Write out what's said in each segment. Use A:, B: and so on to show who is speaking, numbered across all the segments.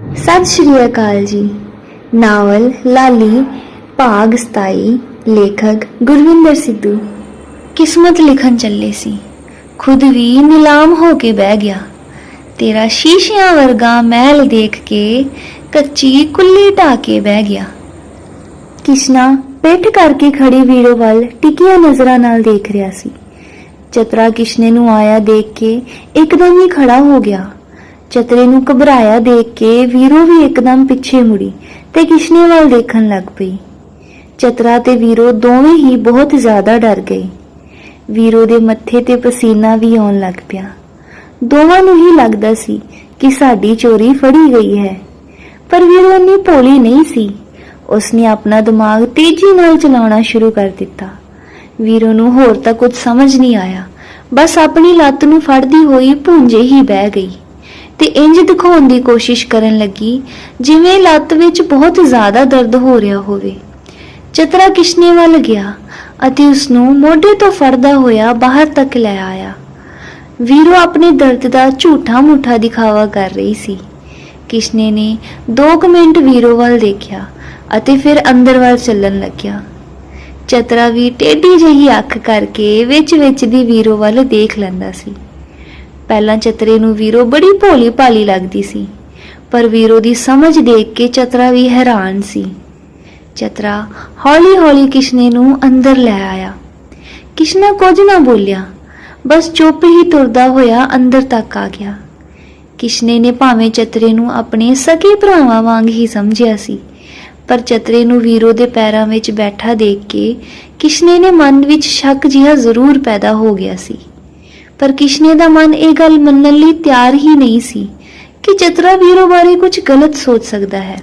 A: ਸਤਿ ਸ਼੍ਰੀ ਅਕਾਲ ਜੀ। ਨਾਵਲ, ਲਾਲੀ, ਭਾਗ 27 ਲੇਖਕ ਗੁਰਵਿੰਦਰ ਸਿੱਧੂ। ਕਿਸਮਤ ਲਿਖਣ ਚੱਲੇ ਸੀ। ਖੁਦ ਵੀ ਨਿਲਾਮ ਹੋ ਕੇ ਬਹਿ ਗਿਆ। ਤੇਰਾ ਸ਼ੀਸ਼ਿਆਂ ਵਰਗਾ ਮਹਿਲ ਦੇਖ ਕੇ ਕੱਚੀ ਕੁੱਲੀ ਢਾ ਕੇ ਬਹਿ ਗਿਆ। ਕਿਸ਼ਨਾ ਪਿੱਠ ਕਰਕੇ ਖੜੀ ਵੀਰੋ ਵੱਲ ਟਿਕੀਆਂ ਨਜ਼ਰਾਂ ਨਾਲ ਦੇਖ ਰਿਹਾ ਸੀ। ਚਤਰਾ ਕਿਸ਼ਨੇ ਨੂੰ ਆਇਆ ਦੇਖ ਕੇ ਇੱਕਦਮ ਹੀ ਖੜਾ ਹੋ ਗਿਆ। ਚਤਰੇ ਨੂੰ ਘਬਰਾਇਆ ਦੇਖ ਕੇ ਵੀਰੋ ਵੀ ਇੱਕਦਮ ਪਿੱਛੇ ਮੁੜੀ ਤੇ ਕਿਸ਼ਨੇ ਵੱਲ ਦੇਖਣ ਲੱਗ ਪਈ। ਚਤਰਾ ਤੇ ਵੀਰੋ ਦੋਵੇਂ ਹੀ ਬਹੁਤ ਜ਼ਿਆਦਾ ਡਰ ਗਏ। ਵੀਰੋ ਦੇ ਮੱਥੇ ਤੇ ਪਸੀਨਾ ਵੀ ਆਉਣ ਲੱਗ ਪਿਆ। ਦੋਵਾਂ ਨੂੰ ਹੀ ਲੱਗਦਾ ਸੀ ਕਿ ਸਾਡੀ ਚੋਰੀ ਫੜੀ ਗਈ ਹੈ। ਪਰ ਵੀਰੋ ਇੰਨੀ ਭੋਲੀ ਨਹੀਂ ਸੀ। ਉਸਨੇ ਆਪਣਾ ਦਿਮਾਗ ਤੇਜ਼ੀ ਨਾਲ ਚਲਾਉਣਾ ਸ਼ੁਰੂ ਕਰ ਦਿੱਤਾ। ਵੀਰੋ ਨੂੰ ਹੋਰ ਤਾਂ ਕੁਝ ਸਮਝ ਨਹੀਂ ਆਇਆ। ਬਸ ਆਪਣੀ ਲੱਤ ਨੂੰ ਫੜਦੀ ਹੋਈ ਭੁੰਜੇ ਹੀ ਬਹਿ ਗਈ। ਤੇ ਇੰਜ ਦਿਖਾਉਣ ਦੀ ਕੋਸ਼ਿਸ਼ ਕਰਨ ਲੱਗੀ, ਜਿਵੇਂ ਲੱਤ ਵਿੱਚ ਬਹੁਤ ਜ਼ਿਆਦਾ ਦਰਦ ਹੋ ਰਿਹਾ ਹੋਵੇ। ਚਤਰਾ ਕਿਸ਼ਨੇ ਵੱਲ ਗਿਆ ਅਤੇ ਉਸ ਨੂੰ ਮੋਢੇ ਤੋਂ ਫੜਦਾ ਹੋਇਆ ਬਾਹਰ ਤੱਕ ਲੈ ਆਇਆ। ਵੀਰੋ ਆਪਣੇ ਦਰਦ ਦਾ ਝੂਠਾ ਮੁੱਠਾ ਦਿਖਾਵਾ ਕਰ ਰਹੀ ਸੀ। ਕਿਸ਼ਨੇ ਨੇ 2 ਮਿੰਟ ਵੀਰੋ ਵੱਲ ਦੇਖਿਆ ਅਤੇ ਫਿਰ ਅੰਦਰ ਵੱਲ ਚੱਲਣ ਲੱਗਿਆ। ਚਤਰਾ ਵੀ ਟੇਢੀ ਜਿਹੀ ਅੱਖ ਕਰਕੇ ਵਿੱਚ ਵਿੱਚ ਦੀ ਵੀਰੋ ਵੱਲ ਦੇਖ ਲੈਂਦਾ ਸੀ। ਪਹਿਲਾਂ ਚਤਰੇ ਨੂੰ ਵੀਰੋ ਬੜੀ ਭੋਲੀ ਭਾਲੀ ਲੱਗਦੀ ਸੀ, ਪਰ ਵੀਰੋ ਦੀ ਸਮਝ ਦੇਖ ਕੇ ਚਤਰਾ ਵੀ ਹੈਰਾਨ ਸੀ। ਚਤਰਾ ਹੌਲੀ-ਹੌਲੀ ਕਿਸ਼ਨੇ ਨੂੰ ਅੰਦਰ ਲੈ ਆਇਆ। ਕਿਸ਼ਨਾ ਕੁਝ ਨਾ ਬੋਲਿਆ, ਬਸ ਚੁੱਪ ਹੀ ਤੁਰਦਾ ਹੋਇਆ ਅੰਦਰ ਤੱਕ ਆ ਗਿਆ। ਕਿਸ਼ਨੇ ਨੇ ਭਾਵੇਂ ਚਤਰੇ ਨੂੰ ਆਪਣੇ ਸਕੇ ਭਰਾਵਾਂ ਵਾਂਗ ਹੀ ਸਮਝਿਆ ਸੀ, ਪਰ ਚਤਰੇ ਨੂੰ ਵੀਰੋ ਦੇ ਪੈਰਾਂ ਵਿੱਚ ਬੈਠਾ ਦੇਖ ਕੇ ਕਿਸ਼ਨੇ ਨੇ ਮਨ ਵਿੱਚ ਸ਼ੱਕ ਜਿਹਾ ਜ਼ਰੂਰ ਪੈਦਾ ਹੋ ਗਿਆ ਸੀ। ਪਰ ਕਿਸ਼ਨੇ ਦਾ ਮਨ ਇਹ ਗੱਲ ਮੰਨਣ ਲਈ ਤਿਆਰ ਹੀ ਨਹੀਂ ਸੀ ਕਿ ਚਤਰਾ ਵੀਰੋ ਬਾਰੇ ਕੁਝ ਗਲਤ ਸੋਚ ਸਕਦਾ ਹੈ।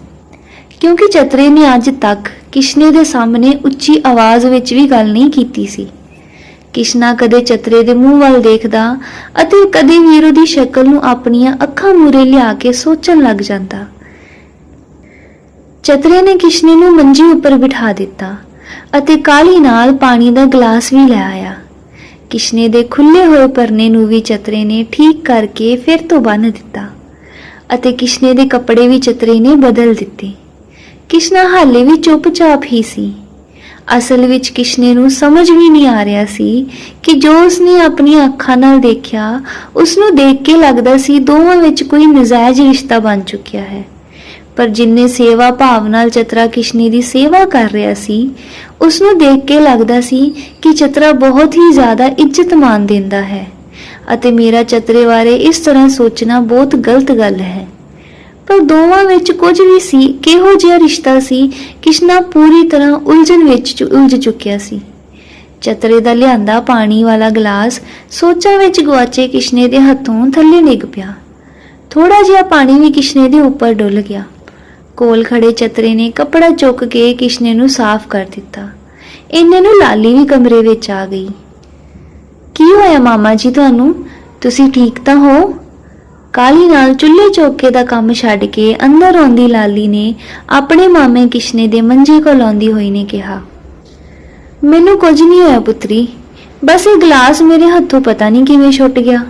A: ਕਿਉਂਕਿ ਚਤਰੇ ਨੇ ਅੱਜ ਤੱਕ ਕਿਸ਼ਨੇ ਦੇ ਸਾਹਮਣੇ ਉੱਚੀ ਆਵਾਜ਼ ਵਿੱਚ ਵੀ ਗੱਲ ਨਹੀਂ ਕੀਤੀ ਸੀ। ਕਿਸ਼ਨਾ ਕਦੇ ਚਤਰੇ ਦੇ ਮੂੰਹ ਵੱਲ ਦੇਖਦਾ ਅਤੇ ਕਦੇ ਵੀਰੋ ਦੀ ਸ਼ਕਲ ਨੂੰ ਆਪਣੀਆਂ ਅੱਖਾਂ ਮੂਰੇ ਲਿਆ ਕੇ ਸੋਚਣ ਲੱਗ ਜਾਂਦਾ। ਚਤਰੇ ਨੇ ਕਿਸ਼ਨੇ ਨੂੰ ਮੰਜੀ ਉੱਪਰ ਬਿਠਾ ਦਿੱਤਾ ਅਤੇ ਕਾਲੀ ਨਾਲ ਪਾਣੀ ਦਾ ਗਲਾਸ ਵੀ ਲੈ ਆਇਆ। ਕਿਸ਼ਨੇ ਦੇ ਖੁੱਲੇ ਹੋਏ ਪਰਨੇ ਨੂੰ ਵੀ ਚਤਰੇ ਨੇ ਠੀਕ ਕਰਕੇ ਫਿਰ ਤੋਂ ਬੰਨ੍ਹ ਦਿੱਤਾ ਅਤੇ ਕਿਸ਼ਨੇ ਦੇ ਕੱਪੜੇ ਵੀ ਚਤਰੇ ਨੇ ਬਦਲ ਦਿੱਤੇ। ਕਿਸ਼ਨਾ ਹਾਲੇ ਵੀ ਚੁੱਪਚਾਪ ਹੀ ਸੀ। ਅਸਲ ਵਿੱਚ ਕਿਸ਼ਨੇ ਨੂੰ ਸਮਝ ਵੀ ਨਹੀਂ ਆ ਰਿਹਾ ਸੀ ਕਿ ਜੋ ਉਸਨੇ ਆਪਣੀਆਂ ਅੱਖਾਂ ਨਾਲ ਦੇਖਿਆ ਉਸ ਨੂੰ ਦੇਖ ਕੇ ਲੱਗਦਾ ਸੀ ਦੋਵਾਂ ਵਿੱਚ ਕੋਈ ਨਜਾਇਜ਼ ਰਿਸ਼ਤਾ ਬਣ ਚੁੱਕਿਆ ਹੈ। ਪਰ ਜਿੰਨੇ ਸੇਵਾ ਭਾਵ ਨਾਲ ਚਤਰਾ ਕਿਸ਼ਨੇ ਦੀ ਸੇਵਾ ਕਰ ਰਿਹਾ ਸੀ ਉਸ ਨੂੰ ਦੇਖ ਕੇ ਲੱਗਦਾ ਸੀ ਕਿ ਚਤਰਾ ਬਹੁਤ ਹੀ ਜ਼ਿਆਦਾ ਇੱਜ਼ਤ ਮਾਨ ਦਿੰਦਾ ਹੈ ਅਤੇ ਮੇਰਾ ਚਤਰੇ ਬਾਰੇ ਇਸ ਤਰ੍ਹਾਂ ਸੋਚਣਾ ਬਹੁਤ ਗਲਤ ਗੱਲ ਹੈ। ਪਰ ਦੋਵਾਂ ਵਿੱਚ ਕੁਝ ਵੀ ਸੀ, ਕਿਹੋ ਜਿਹਾ ਰਿਸ਼ਤਾ ਸੀ, ਕਿਸ਼ਨਾ ਪੂਰੀ ਤਰ੍ਹਾਂ ਉਲਝਣ ਵਿੱਚ ਉਲਝ ਚੁੱਕਿਆ ਸੀ। ਚਤਰੇ ਦਾ ਲਿਆਂਦਾ ਪਾਣੀ ਵਾਲਾ ਗਲਾਸ ਸੋਚਾਂ ਵਿੱਚ ਗਵਾਚੇ ਕਿਸ਼ਨੇ ਦੇ ਹੱਥੋਂ ਥੱਲੇ ਡਿੱਗ ਪਿਆ। ਥੋੜਾ ਜਿਹਾ ਪਾਣੀ ਵੀ ਕਿਸ਼ਨੇ ਦੇ ਉੱਪਰ ਡੁੱਲ ਗਿਆ। ਕੋਲ ਖੜੇ ਚਤਰੇ ਨੇ ਕੱਪੜਾ ਚੁੱਕ ਕੇ ਕਿਸ਼ਨੇ ਨੂੰ ਸਾਫ਼ ਕਰ ਦਿੱਤਾ। ਇੰਨੇ ਨੂੰ ਲਾਲੀ ਵੀ ਕਮਰੇ ਵਿੱਚ ਆ ਗਈ। ਕੀ ਹੋਇਆ ਮਾਮਾ ਜੀ ਤੁਹਾਨੂੰ? ਤੁਸੀਂ ਠੀਕ ਤਾਂ ਹੋ? ਕਾਲੀ ਨਾਲ ਚੁੱਲ੍ਹੇ ਚੌਕੇ ਦਾ ਕੰਮ ਛੱਡ ਕੇ ਅੰਦਰ ਆਉਂਦੀ ਲਾਲੀ ਨੇ ਆਪਣੇ ਮਾਮੇ ਕਿਸ਼ਨੇ ਦੇ ਮੰਜੇ ਕੋਲ ਆਉਂਦੀ ਹੋਈ ਨੇ ਕਿਹਾ, ਮੈਨੂੰ ਕੁਝ ਨਹੀਂ ਹੋਇਆ ਪੁੱਤਰੀ। ਬਸ ਇਹ ਗਲਾਸ ਮੇਰੇ ਹੱਥੋਂ ਪਤਾ ਨਹੀਂ ਕਿਵੇਂ ਛੁੱਟ ਗਿਆ।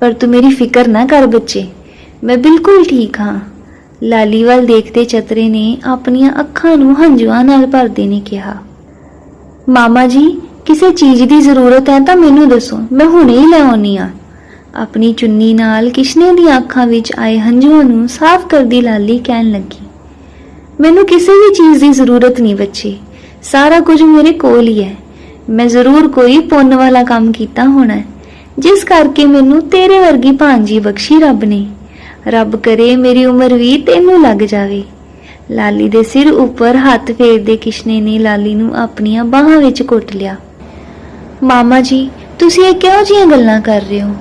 A: ਪਰ ਤੂੰ ਮੇਰੀ ਫਿਕਰ ਨਾ ਕਰ ਬੱਚੇ। ਮੈਂ ਬਿਲਕੁਲ ਠੀਕ ਹਾਂ। ਲਾਲੀ ਵੱਲ ਦੇਖਦੇ ਚਤਰੇ ਨੇ ਆਪਣੀਆਂ ਅੱਖਾਂ ਨੂੰ ਹੰਝੂਆਂ ਨਾਲ ਭਰਦੇ ਨੇ ਕਿਹਾ, ਮਾਮਾ ਜੀ, ਕਿਸੇ ਚੀਜ਼ ਦੀ ਜ਼ਰੂਰਤ ਹੈ ਤਾਂ ਮੈਨੂੰ ਦੱਸੋ, ਮੈਂ ਹੁਣੇ ਹੀ ਲੈ ਆਉਣੀ ਆ ਆਪਣੀ ਚੁੰਨੀ ਨਾਲ ਕਿਸ਼ਨੇ ਦੀਆਂ ਅੱਖਾਂ ਵਿੱਚ ਆਏ ਹੰਝੂਆਂ ਨੂੰ ਸਾਫ਼ ਕਰਦੀ ਲਾਲੀ ਕਹਿਣ ਲੱਗੀ, ਮੈਨੂੰ ਕਿਸੇ ਵੀ ਚੀਜ਼ ਦੀ ਜ਼ਰੂਰਤ ਨਹੀਂ ਬੱਚੇ, ਸਾਰਾ ਕੁਝ ਮੇਰੇ ਕੋਲ ਹੀ ਹੈ। ਮੈਂ ਜ਼ਰੂਰ ਕੋਈ ਪੁੰਨ ਵਾਲਾ ਕੰਮ ਕੀਤਾ ਹੋਣਾ ਜਿਸ ਕਰਕੇ ਮੈਨੂੰ ਤੇਰੇ ਵਰਗੀ ਭਾਂਜੀ ਬਖਸ਼ੀ ਰੱਬ ਨੇ। ਰੱਬ ਕਰੇ ਮੇਰੀ ਉਮਰ ਵੀ ਤੈਨੂੰ ਲੱਗ ਜਾਵੇ। ਲਾਲੀ ਦੇ ਸਿਰ ਉੱਪਰ ਹੱਥ ਫੇਰਦੇ ਕਿਸ਼ਨੇ ਨੇ ਲਾਲੀ ਨੂੰ ਆਪਣੀਆਂ ਬਾਹਾਂ ਵਿੱਚ ਘੁੱਟ ਲਿਆ। ਮਾਮਾ ਜੀ, ਤੁਸੀਂ ਇਹ ਕਿਹੋ ਜਿਹੀਆਂ ਗੱਲਾਂ ਕਰ ਰਹੇ ਹੋ?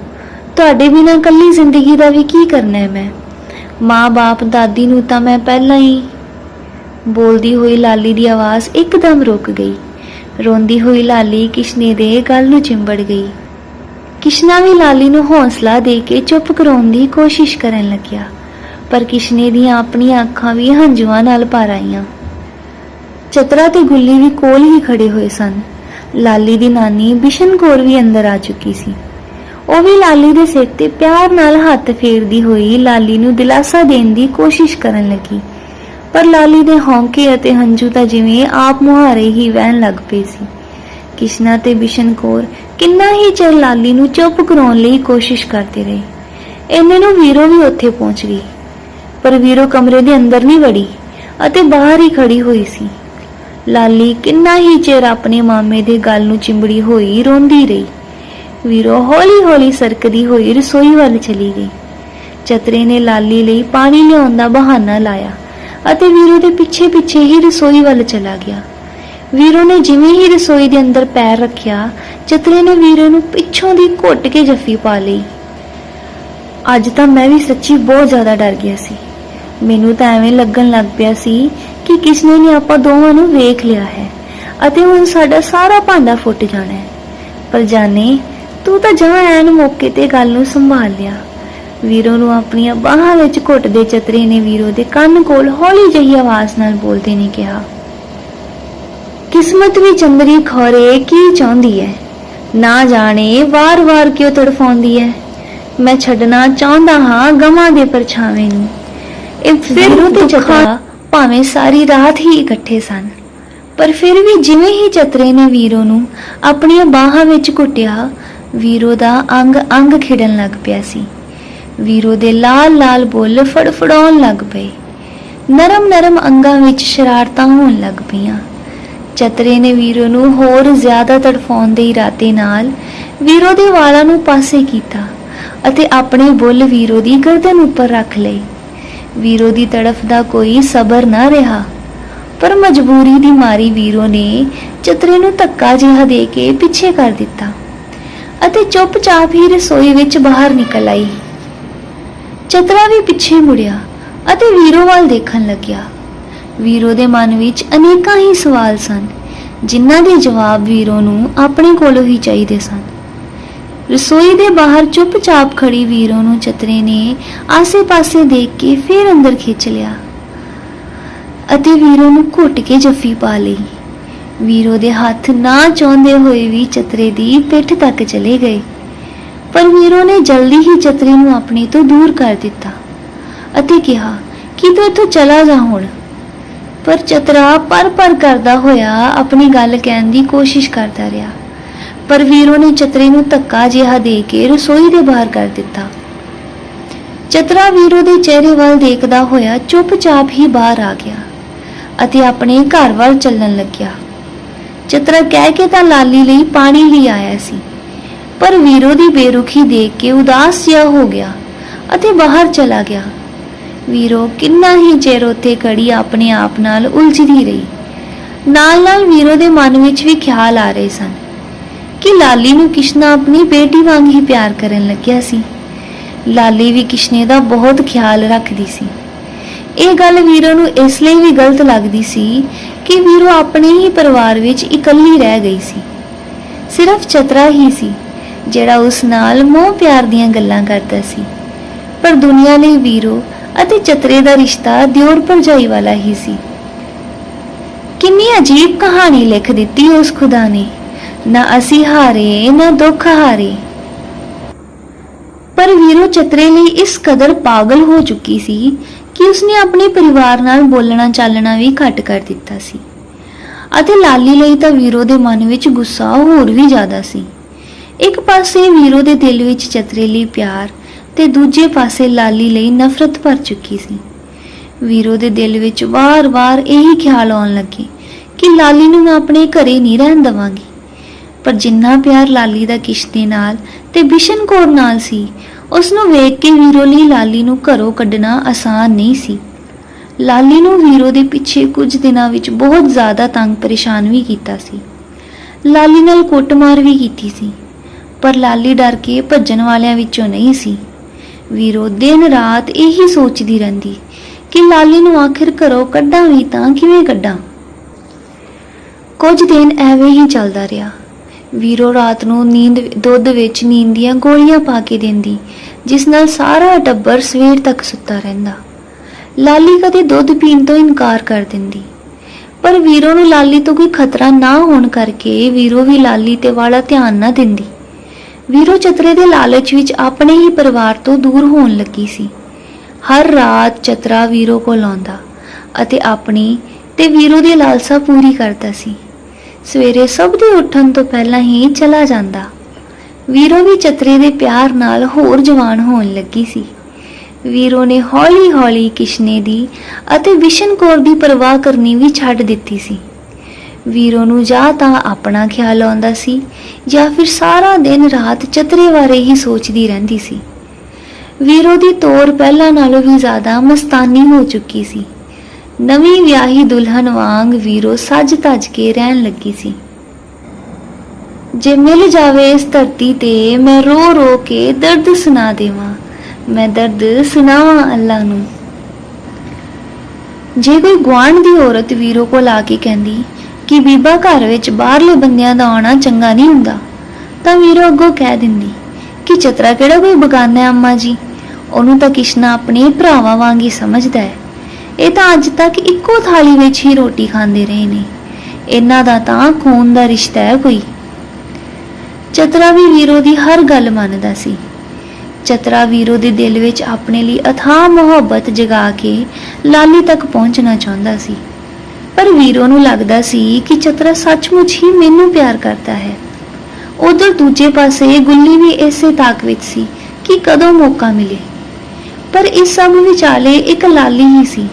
A: ਤੁਹਾਡੇ ਬਿਨਾਂ ਇਕੱਲੀ ਜ਼ਿੰਦਗੀ ਦਾ ਵੀ ਕੀ ਕਰਨਾ ਹੈ ਮੈਂ? ਮਾਂ-ਬਾਪ ਦਾਦੀ ਨੂੰ ਤਾਂ ਮੈਂ ਪਹਿਲਾਂ ਹੀ ਬੋਲਦੀ ਹੋਈ ਲਾਲੀ ਦੀ ਆਵਾਜ਼ ਇੱਕਦਮ ਰੁਕ ਗਈ। ਰੋਂਦੀ ਹੋਈ ਲਾਲੀ ਕਿਸ਼ਨੇ ਦੇ ਗਲ ਨੂੰ ਚਿੰਬੜ ਗਈ। ਕਿਸ਼ਨਾ ਵੀ ਲਾਲੀ ਨੂੰ ਹੌਸਲਾ ਦੇ ਕੇ ਚੁੱਪ ਕਰਾਉਣ ਦੀ ਕੋਸ਼ਿਸ਼ ਕਰਨ ਲੱਗਿਆ। ਪਰ ਕਿਸ਼ਨੇ ਦੀਆਂ ਆਪਣੀਆਂ ਅੱਖਾਂ ਵੀ ਹੰਝੂਆਂ ਨਾਲ ਭਰ ਆਈਆਂ। ਚਤਰਾ ਤੇ ਗੁੱਲੀ ਵੀ ਕੋਲ ਹੀ ਖੜੇ ਹੋਏ ਸਨ। ਲਾਲੀ ਦੀ ਨਾਨੀ ਬਿਸ਼ਨ ਕੌਰ ਵੀ ਅੰਦਰ ਆ ਚੁੱਕੀ ਸੀ। ਉਹ ਵੀ ਲਾਲੀ ਦੇ ਸਿਰ ਤੇ ਪਿਆਰ ਨਾਲ ਹੱਥ ਫੇਰਦੀ ਹੋਈ ਲਾਲੀ ਨੂੰ ਦਿਲਾਸਾ ਦੇਣ ਦੀ ਕੋਸ਼ਿਸ਼ ਕਰਨ ਲੱਗੀ। ਪਰ ਲਾਲੀ ਦੇ ਹੌਂਕੇ ਅਤੇ ਹੰਝੂ ਤਾਂ ਜਿਵੇਂ ਆਪ ਮੁਹਾਰੇ ਹੀ ਵਹਿਣ ਲੱਗ ਪਏ ਸੀ। ਕਿਸ਼ਨਾ ਤੇ ਬਿਸ਼ਨ ਕੌਰ ਕਿੰਨਾ ਹੀ ਚਿਰ ਲਾਲੀ ਨੂੰ ਚੁੱਪ ਕਰਾਉਣ ਲਈ ਕੋਸ਼ਿਸ਼ ਕਰਦੇ ਰਹੇ। ਇੰਨੇ ਨੂੰ ਵੀਰੋ ਵੀ ਉੱਥੇ ਪਹੁੰਚ ਗਈ। ਪਰ ਵੀਰੋ ਕਮਰੇ ਦੇ ਅੰਦਰ ਨਹੀਂ ਵੜੀ ਅਤੇ ਬਾਹਰ ਹੀ ਖੜੀ ਹੋਈ ਸੀ। ਲਾਲੀ ਕਿੰਨਾ ਹੀ ਚਿਰ ਆਪਣੇ ਮਾਮੇ ਦੇ ਗੱਲ ਨੂੰ ਚਿੰਬੜੀ ਹੋਈ ਰੋਂਦੀ ਰਹੀ। ਵੀਰੋ ਹੌਲੀ-ਹੌਲੀ ਸਰਕਦੀ ਹੋਈ ਰਸੋਈ ਵੱਲ ਚਲੀ ਗਈ। ਚਤਰੇ ਨੇ ਲਾਲੀ ਲਈ ਪਾਣੀ ਲਿਆਉਣ ਦਾ ਬਹਾਨਾ ਲਾਇਆ ਅਤੇ ਵੀਰੋ ਦੇ ਪਿੱਛੇ-ਪਿੱਛੇ ਹੀ ਰਸੋਈ ਵੱਲ ਚਲਾ ਗਿਆ। ਵੀਰੋ ਨੇ ਜਿਵੇਂ ਹੀ ਰਸੋਈ ਦੇ ਅੰਦਰ ਪੈਰ ਰੱਖਿਆ, ਚਤਰੇ ਨੇ ਵੀਰੋ ਨੂੰ ਪਿੱਛੋਂ ਦੀ ਘੁੱਟ ਕੇ ਜੱਫੀ ਪਾ ਲਈ। ਅੱਜ ਤਾਂ ਮੈਂ ਵੀ ਸੱਚੀ ਬਹੁਤ ਜ਼ਿਆਦਾ ਡਰ ਗਿਆ ਸੀ। ਮੈਨੂੰ ਤਾਂ ਐਵੇਂ ਲੱਗਣ ਲੱਗ ਪਿਆ ਸੀ ਕਿ ਕਿਸਨੇ ਨੇ ਆਪਾਂ ਦੋਵਾਂ ਨੂੰ ਵੇਖ ਲਿਆ ਹੈ ਅਤੇ ਹੁਣ ਸਾਡਾ ਸਾਰਾ ਭਾਂਡਾ ਫੁੱਟ ਜਾਣਾ ਹੈ। ਪਰ ਜਾਣੇ ਤੂੰ ਤਾਂ ਜਮਾਂ ਐਨ ਮੌਕੇ ਤੇ ਗੱਲ ਨੂੰ ਸੰਭਾਲ ਲਿਆ। ਵੀਰੋ ਨੂੰ ਆਪਣੀਆਂ ਬਾਹਾਂ ਵਿੱਚ ਘੁੱਟਦੇ ਚਤਰੇ ਨੇ ਵੀਰੋ ਦੇ ਕੰਨ ਕੋਲ ਹੌਲੀ ਜਿਹੀ ਆਵਾਜ਼ ਨਾਲ ਬੋਲਦੇ ਨੇ ਕਿਹਾ ਕਿਸਮਤ ਵੀ ਚੰਦਰੀ ਖੋਰੇ ਕੀ ਚਾਹੁੰਦੀ ਹੈ ਨਾ ਜਾਣੇ ਵਾਰ-ਵਾਰ ਕਿਉਂ ਤੜਫਾਉਂਦੀ ਹੈ ਮੈਂ ਛੱਡਣਾ ਚਾਹੁੰਦਾ ਹਾਂ ਗਮਾਂ ਦੇ ਪਰਛਾਵੇਂ ਨੂੰ। ਇਹ ਫਿਰ ਤੇ ਚਤਰਾ ਭਾਵੇਂ ਸਾਰੀ ਰਾਤ ਹੀ ਇਕੱਠੇ ਸਨ। ਪਰ ਫਿਰ ਵੀ ਜਿਵੇਂ ਹੀ ਚਤਰੇ ਨੇ ਵੀਰੋ ਨੂੰ ਆਪਣੀਆਂ ਬਾਹਾਂ ਵਿੱਚ ਘੁੱਟਿਆ ਵੀਰੋ ਦਾ ਅੰਗ ਅੰਗ ਖਿੜਨ ਲੱਗ ਪਿਆ ਸੀ। ਵੀਰੋ ਦੇ ਲਾਲ ਲਾਲ ਬੁੱਲ ਫੜਫੜਾਉਣ ਲੱਗ ਪਏ। ਨਰਮ ਨਰਮ ਅੰਗਾਂ ਵਿੱਚ ਸ਼ਰਾਰਤਾਂ ਹੋਣ ਲੱਗ ਪਈਆਂ। ਚਤਰੇ ਨੇ ਵੀਰੋ ਨੂੰ ਹੋਰ ਜ਼ਿਆਦਾ ਤੜਫਾਉਣ ਦੇ ਇਰਾਦੇ ਨਾਲ ਵੀਰੋ ਦੇ ਵਾਲਾਂ ਨੂੰ ਪਾਸੇ ਕੀਤਾ ਅਤੇ ਆਪਣੇ ਬੁੱਲ ਵੀਰੋ ਦੀ ਗਰਦਨ ਉੱਪਰ ਰੱਖ ਲਏ। ਵੀਰੋ ਦੀ ਤੜਫ ਦਾ ਕੋਈ ਸਬਰ ਨਾ ਰਿਹਾ, ਪਰ ਮਜਬੂਰੀ ਦੀ ਮਾਰੀ ਵੀਰੋ ਨੇ ਚਤਰੇ ਨੂੰ ਧੱਕਾ ਜਿਹਾ ਦੇ ਕੇ ਪਿੱਛੇ ਕਰ ਦਿੱਤਾ ਅਤੇ ਚੁੱਪਚਾਪ ਹੀ ਰਸੋਈ ਵਿੱਚ ਬਾਹਰ ਨਿਕਲ ਆਈ। ਚਤਰਾ ਵੀ ਪਿੱਛੇ ਮੁੜਿਆ ਅਤੇ ਵੀਰੋ ਵੱਲ ਦੇਖਣ ਲੱਗਿਆ। ਵੀਰੋ ਦੇ ਮਨ ਵਿੱਚ ਅਨੇਕਾਂ ਹੀ ਸਵਾਲ ਸਨ, ਜਿਨ੍ਹਾਂ ਦੇ ਜਵਾਬ ਵੀਰੋ ਨੂੰ ਆਪਣੇ ਕੋਲੋਂ ਹੀ ਚਾਹੀਦੇ ਸਨ। ਰਸੋਈ ਦੇ ਬਾਹਰ ਚੁੱਪਚਾਪ ਖੜੀ ਵੀਰੋ ਨੂੰ ਚਤਰੇ ਨੇ ਆਸੇ-ਪਾਸੇ ਦੇਖ ਕੇ ਫਿਰ ਅੰਦਰ ਖਿੱਚ ਲਿਆ ਅਤੇ ਵੀਰੋ ਨੂੰ ਘੁੱਟ ਕੇ ਜੱਫੀ ਪਾ ਲਈ। ਵੀਰੋ ਦੇ ਹੱਥ ਨਾ ਚਾਹੁੰਦੇ ਹੋਏ ਵੀ ਚਤਰੇ ਦੀ ਪਿੱਠ ਤੱਕ ਚਲੇ ਗਏ, ਪਰ ਵੀਰੋ ਨੇ ਜਲਦੀ ਹੀ ਚਤਰੇ ਨੂੰ ਆਪਣੇ ਤੋਂ ਦੂਰ ਕਰ ਦਿੱਤਾ ਅਤੇ ਕਿਹਾ, ਕਿ ਤੂੰ ਇੱਥੋਂ ਚਲਾ ਜਾ ਹੁਣ? ਪਰ ਚਤਰਾ ਪਰ-ਪਰ ਕਰਦਾ ਹੋਇਆ ਆਪਣੀ ਗੱਲ ਕਹਿਣ ਦੀ ਕੋਸ਼ਿਸ਼ ਕਰਦਾ ਰਿਹਾ। ਪਰ ਵੀਰੋ ਨੇ ਚਤਰੇ ਨੂੰ ਧੱਕਾ ਜਿਹਾ ਦੇ ਕੇ ਰਸੋਈ ਦੇ ਬਾਹਰ ਕਰ ਦਿੱਤਾ। ਚਤਰਾ ਵੀਰੋ ਦੇ ਚਿਹਰੇ ਵੱਲ ਦੇਖਦਾ ਹੋਇਆ ਚੁੱਪਚਾਪ ਹੀ ਬਾਹਰ ਆ ਗਿਆ ਅਤੇ ਆਪਣੇ ਘਰ ਵੱਲ ਚੱਲਣ ਲੱਗਿਆ। ਚਤਰਾ ਕਹਿ ਕੇ ਤਾਂ ਲਾਲੀ ਲਈ ਪਾਣੀ ਲਈ ਆਇਆ ਸੀ, ਪਰ ਵੀਰੋ ਦੀ ਬੇਰੁਖੀ ਦੇਖ ਕੇ ਉਦਾਸ ਜਿਹਾ ਹੋ ਗਿਆ ਅਤੇ ਬਾਹਰ ਚਲਾ ਗਿਆ। ਵੀਰੋ, ਕਿੰਨਾ ਹੀ ਚਿਰ ਉੱਥੇ ਖੜੀ ਆਪਣੇ ਆਪ ਨਾਲ ਉਲਝਦੀ ਰਹੀ। ਨਾਲ-ਨਾਲ ਵੀਰੋ ਦੇ ਮਨ ਵਿੱਚ ਵੀ ਖਿਆਲ ਆ ਰਹੇ ਸਨ ਕਿ ਲਾਲੀ ਨੂੰ ਕਿਸ਼ਨਾ ਆਪਣੀ ਬੇਟੀ ਵਾਂਗ ਹੀ ਪਿਆਰ ਕਰਨ ਲੱਗਿਆ ਸੀ। ਲਾਲੀ ਵੀ ਕਿਸ਼ਨੇ ਦਾ ਬਹੁਤ ਖਿਆਲ ਰੱਖਦੀ ਸੀ। ਇਹ ਗੱਲ ਵੀਰੋ ਨੂੰ ਇਸ ਲਈ ਵੀ ਗਲਤ ਲੱਗਦੀ ਸੀ ਕਿ ਵੀਰੋ ਆਪਣੇ ਹੀ ਪਰਿਵਾਰ ਵਿੱਚ ਇਕੱਲੀ ਰਹਿ ਗਈ ਸੀ। ਸਿਰਫ ਚਤਰਾ ਹੀ ਸੀ, ਜਿਹੜਾ ਉਸ ਨਾਲ ਮੋਹ ਪਿਆਰ ਦੀਆਂ ਗੱਲਾਂ ਕਰਦਾ ਸੀ। ਪਰ ਦੁਨੀਆ ਲਈ ਵੀਰੋ ਅਤੇ ਚਤਰੇ ਦਾ ਰਿਸ਼ਤਾ ਦਿਓਰ ਭਰਜਾਈ ਵਾਲਾ ਹੀ ਸੀ। ਕਿੰਨੀ ਅਜੀਬ ਕਹਾਣੀ ਲਿਖ ਦਿੱਤੀ ਉਸ ਖੁਦਾ ਨੇ। ਨਾ ਅਸੀਂ ਹਾਰੇ, ਨਾ ਦੁੱਖ ਹਾਰੇ। ਪਰ ਵੀਰੋ, ਚਤਰੇ ਲਈ ਇਸ ਕਦਰ ਪਾਗਲ ਹੋ ਚੁੱਕੀ ਸੀ ਕਿ ਉਸਨੇ ਆਪਣੇ ਪਰਿਵਾਰ ਨਾਲ ਬੋਲਣਾ ਚਾਲਣਾ ਵੀ ਘੱਟ ਕਰ ਦਿੱਤਾ ਸੀ। ਅਤੇ ਲਾਲੀ ਲਈ ਤਾਂ ਵੀਰੋ ਦੇ ਮਨ ਵਿੱਚ ਗੁੱਸਾ ਹੋਰ ਵੀ ਜ਼ਿਆਦਾ ਸੀ। ਇੱਕ ਪਾਸੇ ਵੀਰੋ ਦੇ ਦਿਲ ਵਿੱਚ ਚਤਰੇ ਲਈ ਪਿਆਰ ਤੇ ਦੂਜੇ ਪਾਸੇ ਲਾਲੀ ਲਈ ਨਫ਼ਰਤ ਭਰ ਚੁੱਕੀ ਸੀ। ਵੀਰੋ ਦੇ ਦਿਲ ਵਿੱਚ ਵਾਰ-ਵਾਰ ਇਹੀ ਖਿਆਲ ਆਉਣ ਲੱਗੇ ਕਿ ਲਾਲੀ ਨੂੰ ਮੈਂ ਆਪਣੇ ਘਰੇ ਨਹੀਂ ਰਹਿਣ ਦਵਾਂਗੀ। ਪਰ ਜਿੰਨਾ ਪਿਆਰ ਲਾਲੀ ਦਾ ਕਿਸ਼ਨੇ ਨਾਲ ਤੇ ਬਿਸ਼ਨ ਕੌਰ ਨਾਲ ਸੀ ਉਸ ਨੂੰ ਵੇਖ ਕੇ ਵੀਰੋ ਲਈ ਲਾਲੀ ਨੂੰ ਘਰੋਂ ਕੱਢਣਾ ਆਸਾਨ ਨਹੀਂ ਸੀ। ਲਾਲੀ ਨੂੰ ਵੀਰੋ ਦੇ ਪਿੱਛੇ ਕੁਝ ਦਿਨਾਂ ਵਿੱਚ ਬਹੁਤ ਜ਼ਿਆਦਾ ਤੰਗ ਪਰੇਸ਼ਾਨ ਵੀ ਕੀਤਾ ਸੀ। ਲਾਲੀ ਨਾਲ ਕੁੱਟਮਾਰ ਵੀ ਕੀਤੀ ਸੀ, ਪਰ ਲਾਲੀ ਡਰ ਕੇ ਭੱਜਣ ਵਾਲਿਆਂ ਵਿੱਚੋਂ ਨਹੀਂ ਸੀ। ਵੀਰੋ, ਦਿਨ ਰਾਤ ਇਹੀ ਸੋਚਦੀ ਰਹਿੰਦੀ ਕਿ ਲਾਲੀ ਨੂੰ ਆਖਿਰ ਘਰੋਂ ਕੱਢਾਂ ਵੀ ਤਾਂ ਕਿਵੇਂ ਕੱਢਾਂ। ਕੁਝ ਦਿਨ ਐਵੇਂ ਹੀ ਚੱਲਦਾ ਰਿਹਾ। ਵੀਰੋ ਰਾਤ ਨੂੰ ਨੀਂਦ, ਦੁੱਧ ਵਿੱਚ ਨੀਂਦ ਦੀਆਂ ਗੋਲੀਆਂ ਪਾ ਕੇ ਦਿੰਦੀ, ਜਿਸ ਨਾਲ ਸਾਰਾ ਟੱਬਰ ਸਵੇਰ ਤੱਕ ਸੁੱਤਾ ਰਹਿੰਦਾ। ਲਾਲੀ ਕਦੇ ਦੁੱਧ ਪੀਣ ਤੋਂ ਇਨਕਾਰ ਕਰ ਦਿੰਦੀ। ਪਰ ਵੀਰੋ ਨੂੰ ਲਾਲੀ ਤੋਂ ਕੋਈ ਖਤਰਾ ਨਾ ਹੋਣ ਕਰਕੇ ਵੀਰੋ ਵੀ ਲਾਲੀ ਤੇ ਵਾਲਾ ਧਿਆਨ ਨਾ ਦਿੰਦੀ। ਵੀਰੋ ਚਤਰੇ ਦੇ ਲਾਲਚ ਵਿੱਚ ਆਪਣੇ ਹੀ ਪਰਿਵਾਰ ਤੋਂ ਦੂਰ ਹੋਣ ਲੱਗੀ ਸੀ। ਹਰ ਰਾਤ ਚਤਰਾ ਵੀਰੋ ਕੋਲ ਆਉਂਦਾ ਅਤੇ ਆਪਣੀ ਤੇ ਵੀਰੋ ਦੀ ਲਾਲਸਾ ਪੂਰੀ ਕਰਦਾ ਸੀ। ਸਵੇਰੇ ਸਭ ਦੇ ਉੱਠਣ ਤੋਂ ਪਹਿਲਾਂ ਹੀ ਚਲਾ ਜਾਂਦਾ। ਵੀਰੋ ਵੀ ਚਤਰੇ ਦੇ ਪਿਆਰ ਨਾਲ ਹੋਰ ਜਵਾਨ ਹੋਣ ਲੱਗੀ ਸੀ। ਵੀਰੋ ਨੇ ਹੌਲੀ-ਹੌਲੀ ਕਿਸ਼ਨੇ ਦੀ ਅਤੇ ਵਿਸ਼ਨ ਕੌਰ ਦੀ ਪਰਵਾਹ ਕਰਨੀ ਵੀ ਛੱਡ ਦਿੱਤੀ ਸੀ। ਵੀਰੋ ਨੂੰ ਜਾਂ ਤਾਂ ਆਪਣਾ ਖਿਆਲ ਆਉਂਦਾ ਸੀ, ਜਾਂ ਫਿਰ ਸਾਰਾ ਦਿਨ ਰਾਤ ਚਤਰੇ ਬਾਰੇ ਹੀ ਸੋਚਦੀ ਰਹਿੰਦੀ ਸੀ। ਵੀਰੋ ਦੀ ਤੋਰ ਪਹਿਲਾਂ ਨਾਲੋਂ ਵੀ ਜ਼ਿਆਦਾ ਮਸਤਾਨੀ ਹੋ ਚੁੱਕੀ ਸੀ। ਨਵੀਂ ਵਿਆਹੀ ਦੁਲਹਨ ਵਾਂਗ ਵੀਰੋ ਸੱਜ ਧੱਜ ਕੇ ਰਹਿਣ ਲੱਗੀ ਸੀ। ਜੇ ਮਿਲ ਜਾਵੇ ਇਸ ਧਰਤੀ ਤੇ, ਮੈਂ ਰੋ ਰੋ ਕੇ ਦਰਦ ਸੁਣਾ ਦੇਵਾਂ, ਮੈਂ ਦਰਦ ਸੁਣਾਵਾਂ ਅੱਲਾ ਨੂੰ। ਜੇ ਕੋਈ ਗੁਆਂਢ ਦੀ ਔਰਤ ਵੀਰੋ ਕੋਲ ਆ ਕੇ ਕਹਿੰਦੀ ਕਿ ਬੀਬਾ ਘਰ ਵਿੱਚ ਬਾਹਰਲੇ ਬੰਦਿਆਂ ਦਾ ਆਉਣਾ ਚੰਗਾ ਨਹੀਂ ਹੁੰਦਾ, ਤਾਂ ਵੀਰੋ ਅੱਗੋਂ ਕਹਿ ਦਿੰਦੀ, ਕਿ ਚਤਰਾ ਕਿਹੜਾ ਕੋਈ ਬਗਾਨਾ ਹੈ ਅੰਮਾ ਜੀ? ਉਹਨੂੰ ਤਾਂ ਕਿਸ਼ਨਾ ਆਪਣੇ ਭਰਾਵਾਂ ਵਾਂਗ ਹੀ ਸਮਝਦਾ ਹੈ। ਇਹ ਤਾਂ ਅੱਜ ਤੱਕ ਇੱਕੋ ਥਾਲੀ ਵਿੱਚ ਹੀ ਰੋਟੀ ਖਾਂਦੇ ਰਹੇ ਨੇ। ਇਹਨਾਂ ਦਾ ਤਾਂ ਖੂਨ ਦਾ ਰਿਸ਼ਤਾ ਹੈ ਕੋਈ। ਚਤਰਾ ਵੀ ਵੀਰੋ ਦੀ ਹਰ ਗੱਲ ਮੰਨਦਾ ਸੀ। ਚਤਰਾ ਵੀਰੋ ਦੇ ਦਿਲ ਵਿੱਚ ਆਪਣੇ ਲਈ ਅਥਾਹ ਮੁਹੱਬਤ ਜਗਾ ਕੇ ਲਾਲੀ ਤੱਕ ਪਹੁੰਚਣਾ ਚਾਹੁੰਦਾ ਸੀ। ਪਰ ਵੀਰੋ ਨੂੰ ਲੱਗਦਾ ਸੀ ਕਿ ਚਤਰਾ ਸੱਚਮੁੱਚ ਹੀ ਮੈਨੂੰ ਪਿਆਰ ਕਰਦਾ ਹੈ। ਉਧਰ ਦੂਜੇ ਪਾਸੇ ਗੁੱਲੀ ਵੀ ਇਸੇ ਤਾਕ ਵਿੱਚ ਸੀ ਕਿ ਕਦੋਂ ਮੌਕਾ ਮਿਲੇ। ਪਰ ਇਸ ਸਭ ਵਿਚਾਲੇ ਇੱਕ ਲਾਲੀ ਹੀ ਸੀ,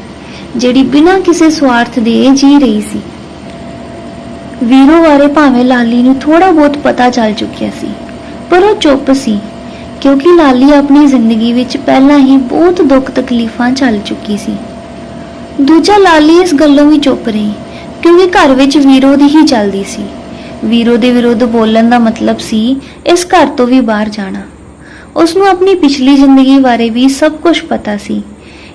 A: ਜਿਹੜੀ ਬਿਨਾਂ ਕਿਸੇ ਸਵਾਰਥ ਦੇ ਜੀ ਰਹੀ ਸੀ। ਵੀਰੋ ਬਾਰੇ ਭਾਵੇਂ ਲਾਲੀ ਨੂੰ ਥੋੜਾ ਬਹੁਤ ਪਤਾ ਚੱਲ ਚੁੱਕਿਆ ਸੀ, ਪਰ ਉਹ ਚੁੱਪ ਸੀ, ਕਿਉਂਕਿ ਲਾਲੀ ਆਪਣੀ ਜ਼ਿੰਦਗੀ ਵਿੱਚ ਪਹਿਲਾਂ ਹੀ ਬਹੁਤ ਦੁੱਖ ਤਕਲੀਫਾਂ ਚੱਲ ਚੁੱਕੀ ਸੀ। ਦੂਜਾ ਲਾਲੀ ਇਸ ਗੱਲੋਂ ਵੀ ਚੁੱਪ ਰਹੀ, ਕਿਉਂਕਿ ਘਰ ਵਿੱਚ ਵੀਰੋ ਦੀ ਹੀ ਚੱਲਦੀ ਸੀ। ਵੀਰੋ ਦੇ ਵਿਰੁੱਧ ਬੋਲਣ ਦਾ ਮਤਲਬ ਸੀ ਇਸ ਘਰ ਤੋਂ ਵੀ ਬਾਹਰ ਜਾਣਾ। ਉਸ ਨੂੰ ਆਪਣੀ ਪਿਛਲੀ ਜ਼ਿੰਦਗੀ ਬਾਰੇ ਵੀ ਸਭ ਕੁਝ ਪਤਾ ਸੀ।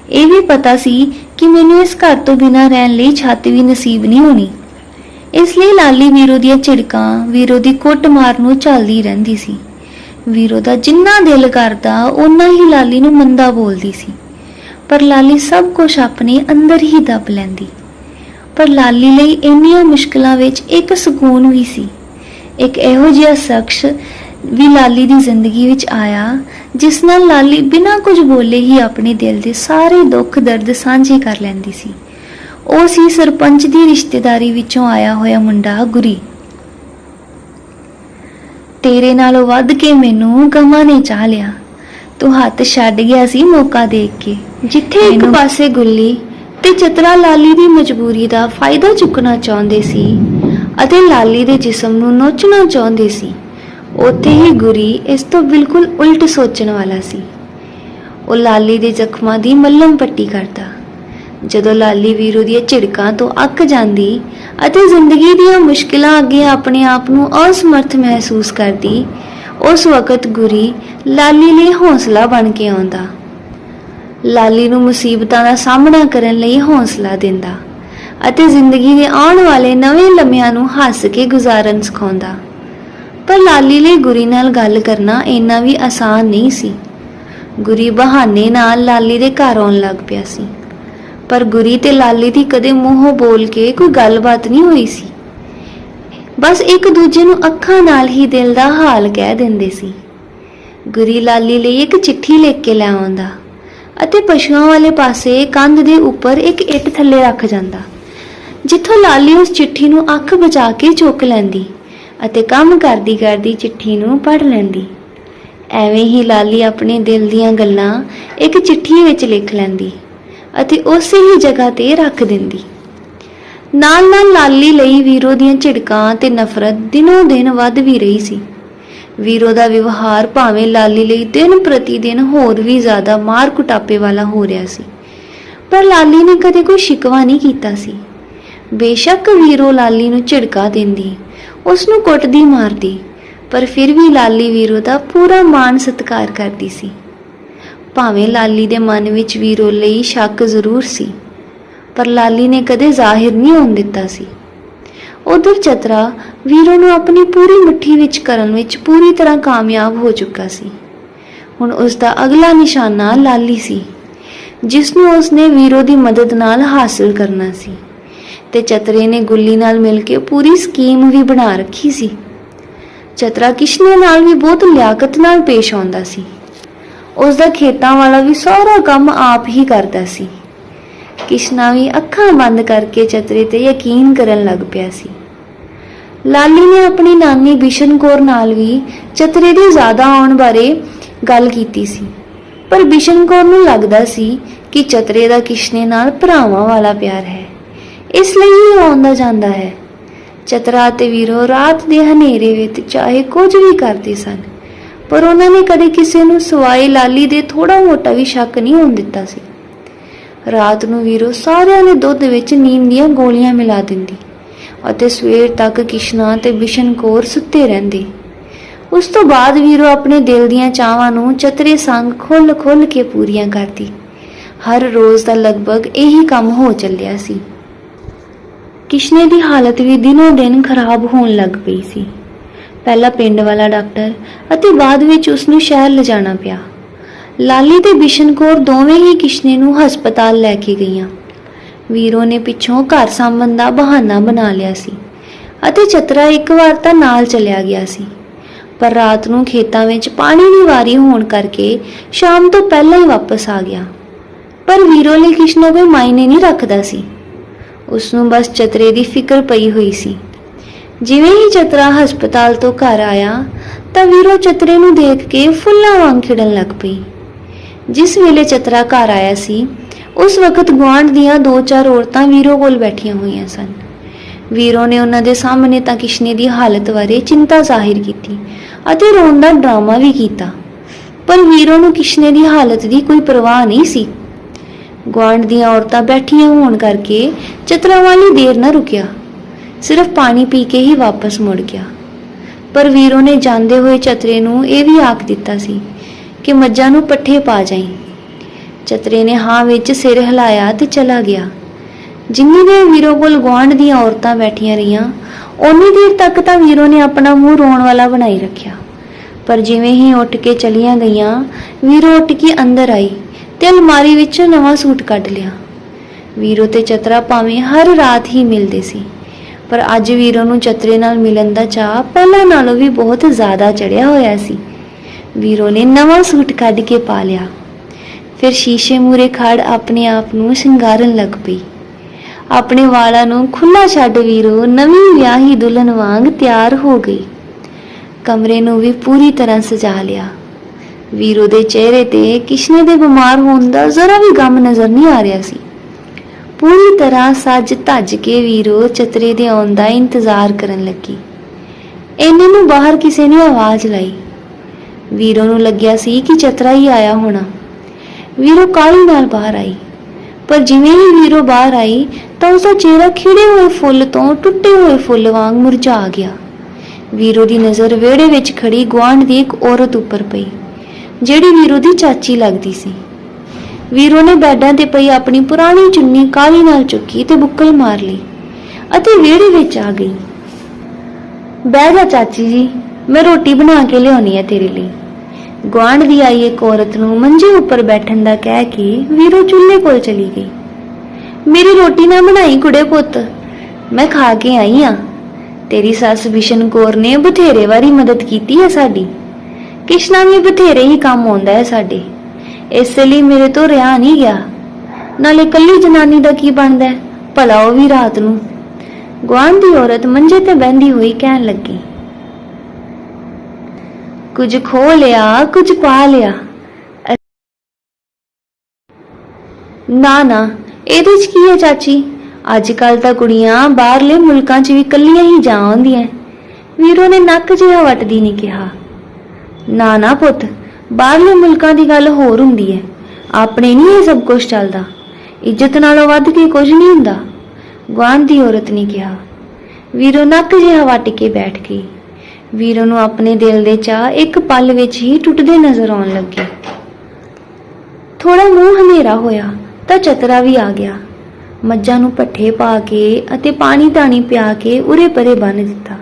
A: ਇਹ ਵੀ ਪਤਾ ਸੀ ਕਿ ਮੈਨੂੰ ਇਸ ਘਰ ਤੋਂ ਬਿਨਾਂ ਰਹਿਣ ਲਈ ਛੱਤ ਵੀ ਨਸੀਬ ਨਹੀਂ ਹੋਣੀ। ਇਸ ਲਈ ਲਾਲੀ ਵੀਰੋ ਦੀਆਂ ਝਿੜਕਾਂ, ਵੀਰੋ ਦੀ ਕੁੱਟ ਮਾਰ ਨੂੰ ਝੱਲਦੀ ਰਹਿੰਦੀ ਸੀ। ਵੀਰੋ ਦਾ ਜਿੰਨਾ ਦਿਲ ਕਰਦਾ, ਓਨਾ ਹੀ ਲਾਲੀ ਨੂੰ ਮੰਦਾ ਬੋਲਦੀ ਸੀ। ਪਰ ਲਾਲੀ ਸਭ ਕੁਝ ਆਪਣੇ ਅੰਦਰ ਹੀ ਦੱਬ ਲੈਂਦੀ। ਪਰ ਲਾਲੀ ਲਈ ਇੰਨੀਆਂ ਮੁਸ਼ਕਲਾਂ ਵਿੱਚ ਇੱਕ ਸਕੂਨ ਵੀ ਸੀ। ਇੱਕ ਇਹੋ ਜਿਹਾ ਸ਼ਖਸ ਵੀ ਲਾਲੀ ਦੀ ਜ਼ਿੰਦਗੀ ਵਿੱਚ ਆਇਆ, ਜਿਸ ਨਾਲ ਲਾਲੀ ਬਿਨਾਂ ਕੁਝ ਬੋਲੇ ਹੀ ਆਪਣੇ ਦਿਲ ਦੇ ਸਾਰੇ ਦੁੱਖ ਦਰਦ ਸਾਂਝੇ ਕਰ ਲੈਂਦੀ ਸੀ। ਉਹ ਸੀ ਸਰਪੰਚ ਦੀ ਰਿਸ਼ਤੇਦਾਰੀ ਵਿੱਚੋਂ ਆਇਆ ਹੋਇਆ ਮੁੰਡਾ ਗੁਰੀ। ਤੇਰੇ ਨਾਲੋਂ ਵੱਧ ਕੇ ਮੈਨੂੰ ਗਮਾਂ ਨੇ ਚਾਹ ਲਿਆ। ਤੂੰ ਹੱਥ ਛੱਡ ਗਿਆ ਸੀ ਮੌਕਾ ਦੇਖ ਕੇ। ਜਿੱਥੇ ਇੱਕ ਪਾਸੇ ਗੁੱਲੀ ਤੇ ਚਤਰਾ ਲਾਲੀ ਦੀ ਮਜਬੂਰੀ ਦਾ ਫਾਇਦਾ ਚੁੱਕਣਾ ਚਾਹੁੰਦੇ ਸੀ ਅਤੇ ਲਾਲੀ ਦੇ ਜਿਸਮ ਨੂੰ ਨੋਚਣਾ ਚਾਹੁੰਦੇ ਸੀ ਉੱਥੇ ਹੀ ਗੁਰੀ ਇਸ ਤੋਂ ਬਿਲਕੁਲ ਉਲਟ ਸੋਚਣ ਵਾਲਾ ਸੀ। ਉਹ ਲਾਲੀ ਦੇ ਜ਼ਖਮਾਂ ਦੀ ਮੱਲਮ ਪੱਟੀ ਕਰਦਾ। ਜਦੋਂ ਲਾਲੀ ਵੀਰੋ ਦੀਆਂ ਝਿੜਕਾਂ ਤੋਂ ਅੱਕ ਜਾਂਦੀ ਅਤੇ ਜ਼ਿੰਦਗੀ ਦੀਆਂ ਮੁਸ਼ਕਿਲਾਂ ਅੱਗੇ ਆਪਣੇ ਆਪ ਨੂੰ ਅਸਮਰਥ ਮਹਿਸੂਸ ਕਰਦੀ ਉਸ ਵਕਤ ਗੁਰੀ ਲਾਲੀ ਲਈ ਹੌਸਲਾ ਬਣ ਕੇ ਆਉਂਦਾ। ਲਾਲੀ ਨੂੰ ਮੁਸੀਬਤਾਂ ਦਾ ਸਾਹਮਣਾ ਕਰਨ ਲਈ ਹੌਸਲਾ ਦਿੰਦਾ ਅਤੇ ਜ਼ਿੰਦਗੀ ਦੇ ਆਉਣ ਵਾਲੇ ਨਵੇਂ ਲਮਿਆਂ ਨੂੰ ਹੱਸ ਕੇ ਗੁਜ਼ਾਰਨ ਸਿਖਾਉਂਦਾ। ਪਰ ਲਾਲੀ ਲਈ ਗੁਰੀ ਨਾਲ ਗੱਲ ਕਰਨਾ ਇੰਨਾ ਵੀ ਆਸਾਨ ਨਹੀਂ ਸੀ। ਗੁਰੀ ਬਹਾਨੇ ਨਾਲ ਲਾਲੀ ਦੇ ਘਰ ਆਉਣ ਲੱਗ ਪਿਆ ਸੀ। ਪਰ ਗੁਰੀ ਤੇ ਲਾਲੀ ਦੀ ਕਦੇ ਮੂੰਹੋਂ ਬੋਲ ਕੇ ਕੋਈ ਗੱਲਬਾਤ ਨਹੀਂ ਹੋਈ ਸੀ। ਬਸ ਇੱਕ ਦੂਜੇ ਨੂੰ ਅੱਖਾਂ ਨਾਲ ਹੀ ਦਿਲ ਦਾ ਹਾਲ ਕਹਿ ਦਿੰਦੇ ਸੀ। ਗੁਰੀ ਲਾਲੀ ਲਈ ਇੱਕ ਚਿੱਠੀ ਲਿਖ ਕੇ ਲੈ ਆਉਂਦਾ ਅਤੇ ਪਸ਼ੂਆਂ ਵਾਲੇ ਪਾਸੇ ਕੰਧ ਦੇ ਉੱਪਰ ਇੱਕ ਇੱਟ ਥੱਲੇ ਰੱਖ ਜਾਂਦਾ, ਜਿੱਥੋਂ ਲਾਲੀ ਉਸ ਚਿੱਠੀ ਨੂੰ ਅੱਖ ਬਚਾ ਕੇ ਚੁੱਕ ਲੈਂਦੀ ਅਤੇ ਕੰਮ ਕਰਦੀ ਕਰਦੀ ਚਿੱਠੀ ਨੂੰ ਪੜ੍ਹ ਲੈਂਦੀ। ਐਵੇਂ ਹੀ ਲਾਲੀ ਆਪਣੇ ਦਿਲ ਦੀਆਂ ਗੱਲਾਂ ਇੱਕ ਚਿੱਠੀ ਵਿੱਚ ਲਿਖ ਲੈਂਦੀ ਅਤੇ ਉਸੇ ਹੀ ਜਗ੍ਹਾ ਤੇ ਰੱਖ ਦਿੰਦੀ। ਨਾਲ ਨਾਲ ਲਾਲੀ ਲਈ ਵੀਰੋ ਦੀਆਂ ਝਿੜਕਾਂ ਤੇ ਨਫ਼ਰਤ ਦਿਨੋਂ ਦਿਨ ਵੱਧ ਵੀ ਰਹੀ ਸੀ। ਵੀਰੋ ਦਾ ਵਿਵਹਾਰ ਭਾਵੇਂ ਲਾਲੀ ਲਈ ਦਿਨ ਪ੍ਰਤੀ ਦਿਨ ਹੋਰ ਵੀ ਜ਼ਿਆਦਾ ਮਾਰ ਕੁਟਾਪੇ ਵਾਲਾ ਹੋ ਰਿਹਾ ਸੀ। ਪਰ ਲਾਲੀ ਨੇ ਕਦੇ ਕੋਈ ਸ਼ਿਕਵਾ ਨਹੀਂ ਕੀਤਾ ਸੀ। ਬੇਸ਼ੱਕ ਵੀਰੋ ਲਾਲੀ ਨੂੰ ਝਿੜਕਾ ਦਿੰਦੀ ਉਸ ਨੂੰ ਕੁੱਟਦੀ ਮਾਰਦੀ, ਪਰ ਫਿਰ ਵੀ ਲਾਲੀ ਵੀਰੋ ਦਾ ਪੂਰਾ ਮਾਣ ਸਤਿਕਾਰ ਕਰਦੀ ਸੀ। ਭਾਵੇਂ ਲਾਲੀ ਦੇ ਮਨ ਵਿੱਚ ਵੀਰੋ ਲਈ ਸ਼ੱਕ ਜ਼ਰੂਰ ਸੀ ਪਰ ਲਾਲੀ ਨੇ ਕਦੇ ਜ਼ਾਹਿਰ ਨਹੀਂ ਹੋਣ ਦਿੱਤਾ ਸੀ। ਉਧਰ ਚਤਰਾ ਵੀਰੋ ਨੂੰ ਆਪਣੀ ਪੂਰੀ ਮੁੱਠੀ ਵਿੱਚ ਕਰਨ ਵਿੱਚ ਪੂਰੀ ਤਰ੍ਹਾਂ ਕਾਮਯਾਬ ਹੋ ਚੁੱਕਾ ਸੀ। ਹੁਣ ਉਸ ਦਾ ਅਗਲਾ ਨਿਸ਼ਾਨਾ ਲਾਲੀ ਸੀ, ਜਿਸ ਨੂੰ ਉਸਨੇ ਵੀਰੋ ਦੀ ਮਦਦ ਨਾਲ ਹਾਸਲ ਕਰਨਾ ਸੀ ਤੇ ਚਤਰੇ ਨੇ ਗੁੱਲੀ ਨਾਲ ਮਿਲ ਕੇ ਪੂਰੀ ਸਕੀਮ ਵੀ ਬਣਾ ਰੱਖੀ ਸੀ। ਚਤਰਾ ਕਿਸ਼ਨੇ ਨਾਲ ਵੀ ਬਹੁਤ ਲਿਆਕਤ ਨਾਲ ਪੇਸ਼ ਆਉਂਦਾ ਸੀ। ਉਸ ਦਾ ਖੇਤਾਂ ਵਾਲਾ ਵੀ ਸਾਰਾ ਕੰਮ ਆਪ ਹੀ ਕਰਦਾ ਸੀ। ਕਿਸ਼ਨਾ ਵੀ ਅੱਖਾਂ ਬੰਦ ਕਰਕੇ ਚਤਰੇ ਤੇ ਯਕੀਨ ਕਰਨ ਲੱਗ ਪਿਆ ਸੀ। ਲਾਲੀ ਨੇ ਆਪਣੀ ਨਾਨੀ ਬਿਸ਼ਨ ਕੌਰ ਨਾਲ ਵੀ ਚਤਰੇ ਦੇ ਜ਼ਿਆਦਾ ਆਉਣ ਬਾਰੇ ਗੱਲ ਕੀਤੀ ਸੀ। ਪਰ ਬਿਸ਼ਨ ਕੌਰ ਨੂੰ ਲੱਗਦਾ ਸੀ ਕਿ ਚਤਰੇ ਦਾ ਕਿਸ਼ਨੇ ਨਾਲ ਭਰਾਵਾਂ ਵਾਲਾ ਪਿਆਰ ਹੈ। ਇਸ ਲਈ ਉਹ ਆਉਂਦਾ ਜਾਂਦਾ ਹੈ। ਚਤਰਾ ਤੇ ਵੀਰੋ ਰਾਤ ਦੇ ਹਨੇਰੇ ਵਿੱਚ ਚਾਹੇ ਕੁਝ ਵੀ ਕਰਦੇ ਸਨ, ਪਰ ਉਹਨਾਂ ਨੇ ਕਦੇ ਕਿਸੇ ਨੂੰ ਸਵਾਏ ਲਾਲੀ ਦੇ ਥੋੜਾ ਮੋਟਾ ਵੀ ਸ਼ੱਕ ਨਹੀਂ ਹੋਣ ਦਿੱਤਾ ਸੀ। ਰਾਤ ਨੂੰ ਵੀਰੋ ਸਾਰਿਆਂ ਨੇ ਦੁੱਧ ਵਿੱਚ ਨੀਂਦ ਦੀਆਂ ਗੋਲੀਆਂ ਮਿਲਾ ਦਿੰਦੀ ਅਤੇ ਸਵੇਰ ਤੱਕ ਕਿਸ਼ਨਾ ਤੇ ਬਿਸ਼ਨ ਕੌਰ ਸੁੱਤੇ ਰਹਿੰਦੇ। ਉਸ ਤੋਂ ਬਾਅਦ ਵੀਰੋ ਆਪਣੇ ਦਿਲ ਦੀਆਂ ਚਾਹਾਂ ਨੂੰ ਚਤਰੇ ਸੰਗ ਖੁੱਲ ਖੁੱਲ ਕੇ ਪੂਰੀਆਂ ਕਰਦੀ। ਹਰ ਰੋਜ਼ ਦਾ ਲਗਭਗ ਇਹੀ ਕੰਮ ਹੋ ਚੱਲਿਆ ਸੀ। ਕਿਸ਼ਨੇ ਦੀ ਹਾਲਤ ਵੀ ਦਿਨੋ ਦਿਨ ਖਰਾਬ ਹੋਣ ਲੱਗ ਪਈ ਸੀ। ਪਹਿਲਾ ਪਿੰਡ ਵਾਲਾ ਡਾਕਟਰ ਅਤੇ ਬਾਅਦ ਵਿੱਚ ਉਸ ਨੂੰ ਸ਼ਹਿਰ ਲਿਜਾਣਾ ਪਿਆ। ਲਾਲੀ ਤੇ ਬਿਸ਼ਨ ਕੌਰ ਦੋਵੇਂ ਹੀ ਕਿਸ਼ਨੇ ਨੂੰ ਹਸਪਤਾਲ ਲੈ ਕੇ ਗਈਆਂ। ਵੀਰੋ ਨੇ ਪਿੱਛੋਂ ਘਰ ਸਾਂਭਣ ਦਾ ਬਹਾਨਾ ਬਣਾ ਲਿਆ ਸੀ ਅਤੇ ਚਤਰਾ ਇੱਕ ਵਾਰ ਤਾਂ ਨਾਲ ਚਲਿਆ ਗਿਆ ਸੀ। ਪਰ ਰਾਤ ਨੂੰ ਖੇਤਾਂ ਵਿੱਚ ਪਾਣੀ ਦੀ ਵਾਰੀ ਹੋਣ ਕਰਕੇ ਸ਼ਾਮ ਤੋਂ ਪਹਿਲਾਂ ਹੀ ਵਾਪਸ ਆ ਗਿਆ। ਪਰ ਵੀਰੋ ਲਈ ਕਿਸ਼ਨਾ ਕੋਈ ਮਾਇਨੇ ਨਹੀਂ ਰੱਖਦਾ ਸੀ। ਉਸ ਨੂੰ ਬਸ ਚਤਰੇ ਦੀ ਫਿਕਰ ਪਈ ਹੋਈ ਸੀ। ਜਿਵੇਂ ਹੀ ਚਤਰਾ ਹਸਪਤਾਲ ਤੋਂ ਘਰ ਆਇਆ ਤਾਂ ਵੀਰੋ ਚਤਰੇ ਨੂੰ ਦੇਖ ਕੇ ਫੁੱਲਾਂ ਵਾਂਗ ਖਿੜਨ ਲੱਗ ਪਈ। ਜਿਸ ਵੇਲੇ ਚਤਰਾ ਘਰ ਆਇਆ ਸੀ, ਉਸ ਵਕਤ ਗੁਆਂਢ ਦੀਆਂ ਦੋ ਚਾਰ ਔਰਤਾਂ ਵੀਰੋ ਕੋਲ ਬੈਠੀਆਂ ਹੋਈਆਂ ਸਨ। ਵੀਰੋ ਨੇ ਉਹਨਾਂ ਦੇ ਸਾਹਮਣੇ ਤਾਂ ਕਿਸ਼ਨੇ ਦੀ ਹਾਲਤ ਬਾਰੇ ਚਿੰਤਾ ਜ਼ਾਹਿਰ ਕੀਤੀ ਅਤੇ ਰੋਣ ਦਾ ਡਰਾਮਾ ਵੀ ਕੀਤਾ, ਪਰ ਵੀਰੋ ਨੂੰ ਕਿਸ਼ਨੇ ਦੀ ਹਾਲਤ ਦੀ ਕੋਈ ਪਰਵਾਹ ਨਹੀਂ ਸੀ। ਗੁਆਂਢ ਦੀਆਂ ਔਰਤਾਂ ਬੈਠੀਆਂ ਹੋਣ ਕਰਕੇ ਚਤਰਾ ਵਾਲੀ ਦੇਰ ਨਾ ਰੁਕਿਆ, ਸਿਰਫ ਪਾਣੀ ਪੀ ਕੇ ਹੀ ਵਾਪਸ ਮੁੜ ਗਿਆ। ਪਰ ਵੀਰੋ ਨੇ ਜਾਂਦੇ ਹੋਏ ਚਤਰੇ ਨੂੰ ਇਹ ਵੀ ਆਖ ਦਿੱਤਾ ਸੀ ਕਿ ਮੱਝਾਂ ਨੂੰ ਪੱਠੇ ਪਾ ਜਾਈਂ। ਚਤਰੇ ਨੇ ਹਾਂ ਵਿੱਚ ਸਿਰ ਹਿਲਾਇਆ ਤੇ ਚਲਾ ਗਿਆ। ਜਿੰਨੀ ਦੇਰ ਵੀਰੋ ਕੋਲ ਗੁਆਂਢ ਦੀਆਂ ਔਰਤਾਂ ਬੈਠੀਆਂ ਰਹੀਆਂ, ਓਨੀ ਦੇਰ ਤੱਕ ਤਾਂ ਵੀਰੋ ਨੇ ਆਪਣਾ ਮੂੰਹ ਰੋਣ ਵਾਲਾ ਬਣਾਈ ਰੱਖਿਆ। ਪਰ ਜਿਵੇਂ ਹੀ ਉੱਠ ਕੇ ਚਲੀਆਂ ਗਈਆਂ, ਵੀਰੋ ਉੱਠ ਕੇ ਅੰਦਰ ਆਈ ਤੇ ਅਲਮਾਰੀ ਵਿੱਚੋਂ ਨਵਾਂ ਸੂਟ ਕੱਢ ਲਿਆ। ਵੀਰੋ ਤੇ ਚਤਰਾ ਭਾਵੇਂ ਹਰ ਰਾਤ ਹੀ ਮਿਲਦੇ ਸੀ, ਪਰ ਅੱਜ ਵੀਰੋ ਨੂੰ ਚਤਰੇ ਨਾਲ ਮਿਲਣ ਦਾ ਚਾਹ ਪਹਿਲਾਂ ਨਾਲੋਂ ਵੀ ਬਹੁਤ ਜ਼ਿਆਦਾ ਚੜਿਆ ਹੋਇਆ ਸੀ। ਵੀਰੋ ਨੇ ਨਵਾਂ ਸੂਟ ਕੱਢ ਕੇ ਪਾ ਲਿਆ। ਫਿਰ ਸ਼ੀਸ਼ੇ ਮੂਰੇ ਖੜ ਆਪਣੇ ਆਪ ਨੂੰ ਸ਼ਿੰਗਾਰਨ ਲੱਗ ਪਈ। ਆਪਣੇ ਵਾਲਾਂ ਨੂੰ ਖੁੱਲਾ ਛੱਡ ਵੀਰੋ, ਨਵੀਂ ਵਿਆਹੀ ਦੁਲਹਨ ਵਾਂਗ ਤਿਆਰ ਹੋ ਗਈ। ਕਮਰੇ ਨੂੰ ਵੀ ਪੂਰੀ ਤਰ੍ਹਾਂ ਸਜਾ ਲਿਆ। ਵੀਰੋ ਦੇ ਚਿਹਰੇ ਤੇ ਕਿਸ਼ਨੇ ਦੇ ਬਿਮਾਰ ਹੋਣ ਦਾ ਜ਼ਰਾ ਵੀ ਗਮ ਨਜ਼ਰ ਨਹੀਂ ਆ ਰਿਹਾ ਸੀ। ਪੂਰੀ ਤਰ੍ਹਾਂ ਸੱਜ ਧੱਜ ਕੇ ਵੀਰੋ ਚਤਰੇ ਦੇ ਆਉਣ ਦਾ ਇੰਤਜ਼ਾਰ ਕਰਨ ਲੱਗੀ। ਇੰਨੇ ਨੂੰ ਬਾਹਰ ਕਿਸੇ ਨੇ ਆਵਾਜ਼ ਲਾਈ। ਵੀਰੋ ਨੂੰ ਲੱਗਿਆ ਸੀ ਕਿ ਚਤਰਾ ਹੀ ਆਇਆ ਹੋਣਾ। ਵੀਰੋ ਕਾਹਲੀ ਨਾਲ ਬਾਹਰ ਆਈ। ਪਰ ਜਿਵੇਂ ਹੀ ਵੀਰੋ ਬਾਹਰ ਆਈ, ਤਾਂ ਉਸਦਾ ਚਿਹਰਾ ਖਿੜੇ ਹੋਏ ਫੁੱਲ ਤੋਂ ਟੁੱਟੇ ਹੋਏ ਫੁੱਲ ਵਾਂਗ ਮੁਰਝਾ ਗਿਆ। ਵੀਰੋ ਦੀ ਨਜ਼ਰ ਵਿਹੜੇ ਵਿੱਚ ਖੜੀ ਗੁਆਂਢ ਦੀ ਇੱਕ ਔਰਤ ਉੱਪਰ ਪਈ, ਜਿਹੜੀ ਵੀਰੋ ਦੀ ਚਾਚੀ ਲੱਗਦੀ ਸੀ। ਵੀਰੋ ਨੇ ਬੈੱਡਾਂ ਤੇ ਪਈ ਆਪਣੀ ਪੁਰਾਣੀ ਚੁੰਨੀ ਕਾਲੀ ਨਾਲ ਚੁੱਕੀ ਤੇ ਬੁੱਕਲ ਮਾਰ ਲਈ ਅਤੇ ਵਿਹੜੇ ਵਿੱਚ ਆ ਗਈ। ਬਹਿ ਜਾ ਚਾਚੀ ਜੀ। ਮੈਂ ਰੋਟੀ ਬਣਾ ਕੇ ਲਿਆਉਣੀ ਹੈ ਤੇਰੇ ਲਈ। ਗੁਆਂਢ ਦੀ ਆਈ ਇੱਕ ਔਰਤ ਨੂੰ ਮੰਜੇ ਉੱਪਰ ਬੈਠਣ ਦਾ ਕਹਿ ਕੇ ਵੀਰੋ ਚੁੱਲ੍ਹੇ ਕੋਲ ਚਲੀ ਗਈ। ਮੇਰੀ ਰੋਟੀ ਨਾ ਬਣਾਈ ਕੁੜੇ ਪੁੱਤ, ਮੈਂ ਖਾ ਕੇ ਆਈ ਆ। ਤੇਰੀ ਸੱਸ ਬਿਸ਼ਨ ਕੌਰ ਨੇ ਬਥੇਰੇ ਵਾਰੀ ਮਦਦ ਕੀਤੀ ਹੈ ਸਾਡੀ। ਕਿਸ਼ਨਾ ਵੀ ਬਥੇਰੇ ਹੀ ਕੰਮ ਆਉਂਦਾ ਹੈ ਸਾਡੇ। ਇਸ ਲਈ ਮੇਰੇ ਤੋਂ ਰਿਹਾ ਨਹੀਂ ਗਿਆ। ਨਾਲੇ ਕੱਲੀ ਜਨਾਨੀ ਦਾ ਕੀ ਬਣਦਾ ਭਲਾ ਉਹ ਵੀ ਰਾਤ ਨੂੰ। ਗੁਆਂਢ ਦੀ ਔਰਤ ਮੰਜੇ ਤੇ ਬੈੰਦੀ ਹੋਈ ਕਹਿਣ ਲੱਗੀ। ਕੁਝ ਖੋ ਲਿਆ, ਕੁਝ ਪਾ ਲਿਆ। ਨਾ ਨਾ, ਇਹਦੇ ਚ ਕੀ ਹੈ ਚਾਚੀ? ਅੱਜ ਕੱਲ ਤਾਂ ਕੁੜੀਆਂ ਬਾਹਰਲੇ ਮੁਲਕਾਂ 'ਚ ਵੀ ਕੱਲੀਆਂ ਹੀ ਜਾ ਆਉਂਦੀਆਂ। ਵੀਰੋ ਨੇ ਨੱਕ ਜਿਹਾ ਵੱਟਦੀ ਨਹੀਂ ਕਿਹਾ। ਨਾ ਨਾ ਪੁੱਤ, ਬਾਹਰਲੇ ਮੁਲਕਾਂ ਦੀ ਗੱਲ ਹੋਰ ਹੁੰਦੀ ਹੈ। ਆਪਣੇ ਨਹੀਂ ਇਹ ਸਭ ਕੁਝ ਚੱਲਦਾ। ਇੱਜ਼ਤ ਨਾਲੋਂ ਵੱਧ ਕੇ ਕੁਝ ਨਹੀਂ ਹੁੰਦਾ। ਗੁਆਂਢ ਦੀ ਔਰਤ ਨੇ ਕਿਹਾ। ਵੀਰੋ ਨੱਕ ਜਿਹਾ ਵੱਟ ਕੇ ਬੈਠ ਗਈ। ਵੀਰੋ ਨੂੰ ਆਪਣੇ ਦਿਲ ਦੇ ਚਾਹ ਇੱਕ ਪਲ ਵਿੱਚ ਹੀ ਟੁੱਟਦੇ ਨਜ਼ਰ ਆਉਣ ਲੱਗੇ। ਥੋੜਾ ਮੂੰਹ ਹਨੇਰਾ ਹੋਇਆ ਤਾਂ ਚਤਰਾ ਵੀ ਆ ਗਿਆ। ਮੱਝਾਂ ਨੂੰ ਪੱਠੇ ਪਾ ਕੇ ਅਤੇ ਪਾਣੀ ਧਾਣੀ ਪਿਆ ਕੇ ਉਰੇ ਪਰੇ ਬੰਨ ਦਿੱਤਾ।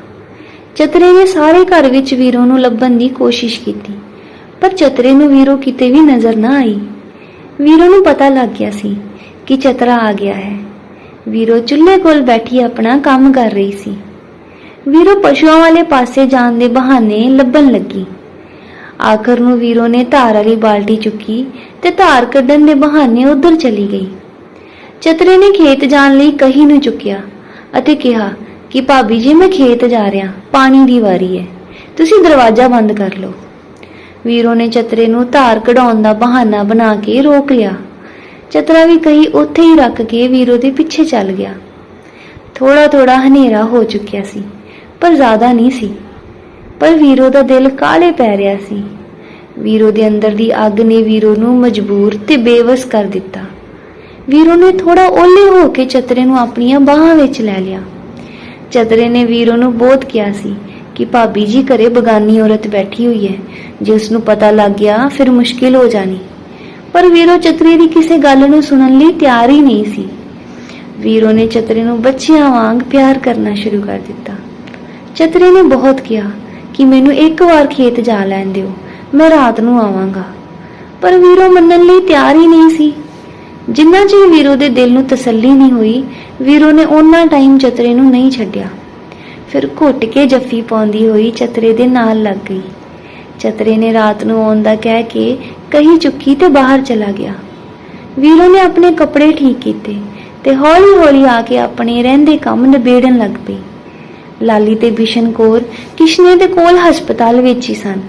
A: ਚਤਰੇ ਨੇ ਸਾਰੇ ਘਰ ਵਿੱਚ ਵੀਰੋ ਨੂੰ ਲੱਭਣ ਦੀ ਕੋਸ਼ਿਸ਼ ਕੀਤੀ, ਪਰ ਚਤਰੇ ਨੂੰ ਵੀਰੋ ਕਿਤੇ ਵੀ ਨਜ਼ਰ ਨਾ ਆਈ। ਵੀਰੋ ਨੂੰ ਪਤਾ ਲੱਗ ਗਿਆ ਸੀ ਕਿ ਚਤਰਾ ਆ ਗਿਆ ਹੈ। ਵੀਰੋ ਚੁੱਲ੍ਹੇ ਕੋਲ ਬੈਠੀ ਆਪਣਾ ਕੰਮ ਕਰ ਰਹੀ ਸੀ। ਵੀਰੋ ਪਸ਼ੂਆਂ ਵਾਲੇ ਪਾਸੇ ਜਾਣ ਦੇ ਬਹਾਨੇ ਲੱਭਣ ਲੱਗੀ। ਆਖਰ ਨੂੰ ਵੀਰੋ ਨੇ ਧਾਰ ਵਾਲੀ ਬਾਲਟੀ ਚੁੱਕੀ ਤੇ ਧਾਰ ਕੱਢਣ ਦੇ ਬਹਾਨੇ ਉਧਰ ਚਲੀ ਗਈ। ਚਤਰੇ ਨੇ ਖੇਤ ਜਾਣ ਲਈ ਕਹੀ ਨੂੰ ਚੁੱਕਿਆ ਅਤੇ ਕਿਹਾ ਕਿ, ਭਾਬੀ ਜੀ, ਮੈਂ ਖੇਤ ਜਾ ਰਿਹਾ, ਪਾਣੀ ਦੀ ਵਾਰੀ ਹੈ। ਤੁਸੀਂ ਦਰਵਾਜ਼ਾ ਬੰਦ ਕਰ ਲਓ। ਵੀਰੋ ਨੇ ਚਤਰੇ ਨੂੰ ਧਾਰ ਕਢਾਉਣ ਦਾ ਬਹਾਨਾ ਬਣਾ ਕੇ ਰੋਕ ਲਿਆ। ਚਤਰਾ ਵੀ ਕਹੀ ਉੱਥੇ ਹੀ ਰੱਖ ਕੇ ਵੀਰੋ ਦੇ ਪਿੱਛੇ ਚੱਲ ਗਿਆ। ਥੋੜਾ ਥੋੜਾ ਹਨੇਰਾ ਹੋ ਚੁੱਕਿਆ ਸੀ। ਪਰ ਜ਼ਿਆਦਾ ਨਹੀਂ ਸੀ, ਪਰ ਵੀਰੋ ਦਾ ਦਿਲ ਕਾਲੇ ਪੈ ਰਿਹਾ ਸੀ। ਵੀਰੋ ਦੇ ਅੰਦਰ ਦੀ ਅੱਗ ਨੇ ਵੀਰੋ ਨੂੰ ਮਜਬੂਰ ਤੇ ਬੇਵਸ ਕਰ ਦਿੱਤਾ। ਵੀਰੋ ਨੇ ਥੋੜਾ ਓਲੇ ਹੋ ਕੇ ਚਤਰੇ ਨੂੰ ਆਪਣੀਆਂ ਬਾਹਾਂ ਵਿੱਚ ਲੈ ਲਿਆ। ਚਤਰੇ ਨੇ ਵੀਰੋ ਨੂੰ ਬਹੁਤ ਕਿਹਾ ਸੀ ਕਿ ਭਾਬੀ ਜੀ ਘਰੇ ਬਗਾਨੀ ਔਰਤ ਬੈਠੀ ਹੋਈ ਹੈ, ਜੇ ਉਸ ਨੂੰ ਪਤਾ ਲੱਗ ਗਿਆ ਫਿਰ ਮੁਸ਼ਕਿਲ ਹੋ ਜਾਣੀ। ਪਰ ਵੀਰੋ ਚਤਰੇ ਦੀ ਕਿਸੇ ਗੱਲ ਨੂੰ ਸੁਣਨ ਲਈ ਤਿਆਰ ਹੀ ਨਹੀਂ ਸੀ। ਵੀਰੋ ਨੇ ਚਤਰੇ ਨੂੰ ਬੱਚਿਆਂ ਵਾਂਗ ਪਿਆਰ ਕਰਨਾ ਸ਼ੁਰੂ ਕਰ ਦਿੱਤਾ। ਚਤਰੇ ਨੇ ਬਹੁਤ ਕਿਹਾ ਕਿ ਮੈਨੂੰ ਇੱਕ ਵਾਰ ਖੇਤ ਜਾ ਲੈਣ ਦਿਓ, ਮੈਂ ਰਾਤ ਨੂੰ ਆਵਾਂਗਾ। ਪਰ ਵੀਰੋ ਮੰਨਣ ਲਈ ਤਿਆਰ ਹੀ ਨਹੀਂ ਸੀ। ਜਿੰਨਾ ਚਿਰ ਵੀਰੋ ਦੇ ਦਿਲ ਨੂੰ ਤਸੱਲੀ ਨਹੀਂ ਹੋਈ, ਵੀਰੋ ਨੇ ਉਹਨਾਂ ਟਾਈਮ ਚਤਰੇ ਨੂੰ ਨਹੀਂ ਛੱਡਿਆ। ਫਿਰ ਘੁੱਟ ਕੇ ਜੱਫੀ ਪਾਉਂਦੀ ਹੋਈ ਚਤਰੇ ਦੇ ਨਾਲ ਲੱਗ ਗਈ। ਚਤਰੇ ਨੇ ਰਾਤ ਨੂੰ ਆਉਣ ਦਾ ਕਹਿ ਕੇ ਕਹੀ ਚੁੱਕੀ ਤੇ ਬਾਹਰ ਚਲਾ ਗਿਆ। ਵੀਰੋ ਨੇ ਆਪਣੇ ਕੱਪੜੇ ਠੀਕ ਕੀਤੇ ਤੇ ਹੌਲੀ-ਹੌਲੀ ਆ ਕੇ ਆਪਣੇ ਰਹਿੰਦੇ ਕੰਮ ਨਿਬੇੜਨ ਲੱਗ ਪਈ। ਲਾਲੀ ਤੇ ਬਿਸ਼ਨ ਕੌਰ ਕਿਸ਼ਨੇ ਦੇ ਕੋਲ ਹਸਪਤਾਲ ਵਿੱਚ ਹੀ ਸਨ।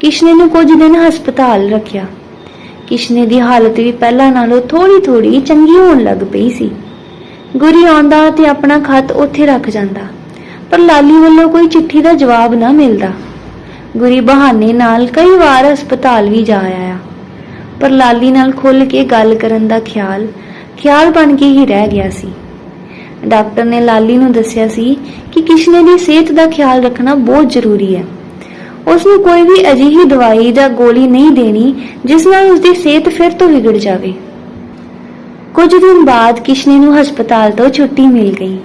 A: ਕਿਸ਼ਨੇ ਨੂੰ ਕੁਝ ਦਿਨ ਹਸਪਤਾਲ ਰੱਖਿਆ। ਕਿਸ਼ਨੇ ਦੀ ਹਾਲਤ ਵੀ ਪਹਿਲਾਂ ਨਾਲੋਂ ਥੋੜੀ-ਥੋੜੀ ਚੰਗੀ ਹੋਣ ਲੱਗ ਪਈ ਸੀ। ਗੁਰੀ ਆਉਂਦਾ ਤੇ ਆਪਣਾ ਖਤ ਉੱਥੇ ਰੱਖ ਜਾਂਦਾ, ਪਰ ਲਾਲੀ ਵੱਲੋਂ ਕੋਈ ਚਿੱਠੀ ਦਾ ਜਵਾਬ ਨਾ ਮਿਲਦਾ। ਗੁਰੀ ਬਹਾਨੇ ਨਾਲ ਕਈ ਵਾਰ ਹਸਪਤਾਲ ਵੀ ਜਾ ਆਇਆ, ਪਰ ਲਾਲੀ ਨਾਲ ਖੁੱਲ ਕੇ ਗੱਲ ਕਰਨ ਦਾ ਖਿਆਲ ਖਿਆਲ ਬਣ ਕੇ ਹੀ ਰਹਿ ਗਿਆ ਸੀ। ਡਾਕਟਰ ਨੇ ਲਾਲੀ ਨੂੰ ਦੱਸਿਆ ਸੀ ਕਿ ਕਿਸ਼ਨੇ ਦੀ ਸਿਹਤ ਦਾ ਖਿਆਲ ਰੱਖਣਾ ਬਹੁਤ ਜ਼ਰੂਰੀ ਹੈ। ਉਸ ਨੂੰ ਕੋਈ ਵੀ ਅਜਿਹੀ ਦਵਾਈ ਜਾਂ ਗੋਲੀ ਨਹੀਂ ਦੇਣੀ ਜਿਸ ਨਾਲ ਉਸ ਦੀ ਸਿਹਤ ਫਿਰ ਤੋਂ ਵਿਗੜ ਜਾਵੇ। ਕੁਝ ਦਿਨ ਬਾਅਦ ਕਿਸ਼ਨੇ ਨੂੰ ਹਸਪਤਾਲ ਤੋਂ ਛੁੱਟੀ ਮਿਲ ਗਈ।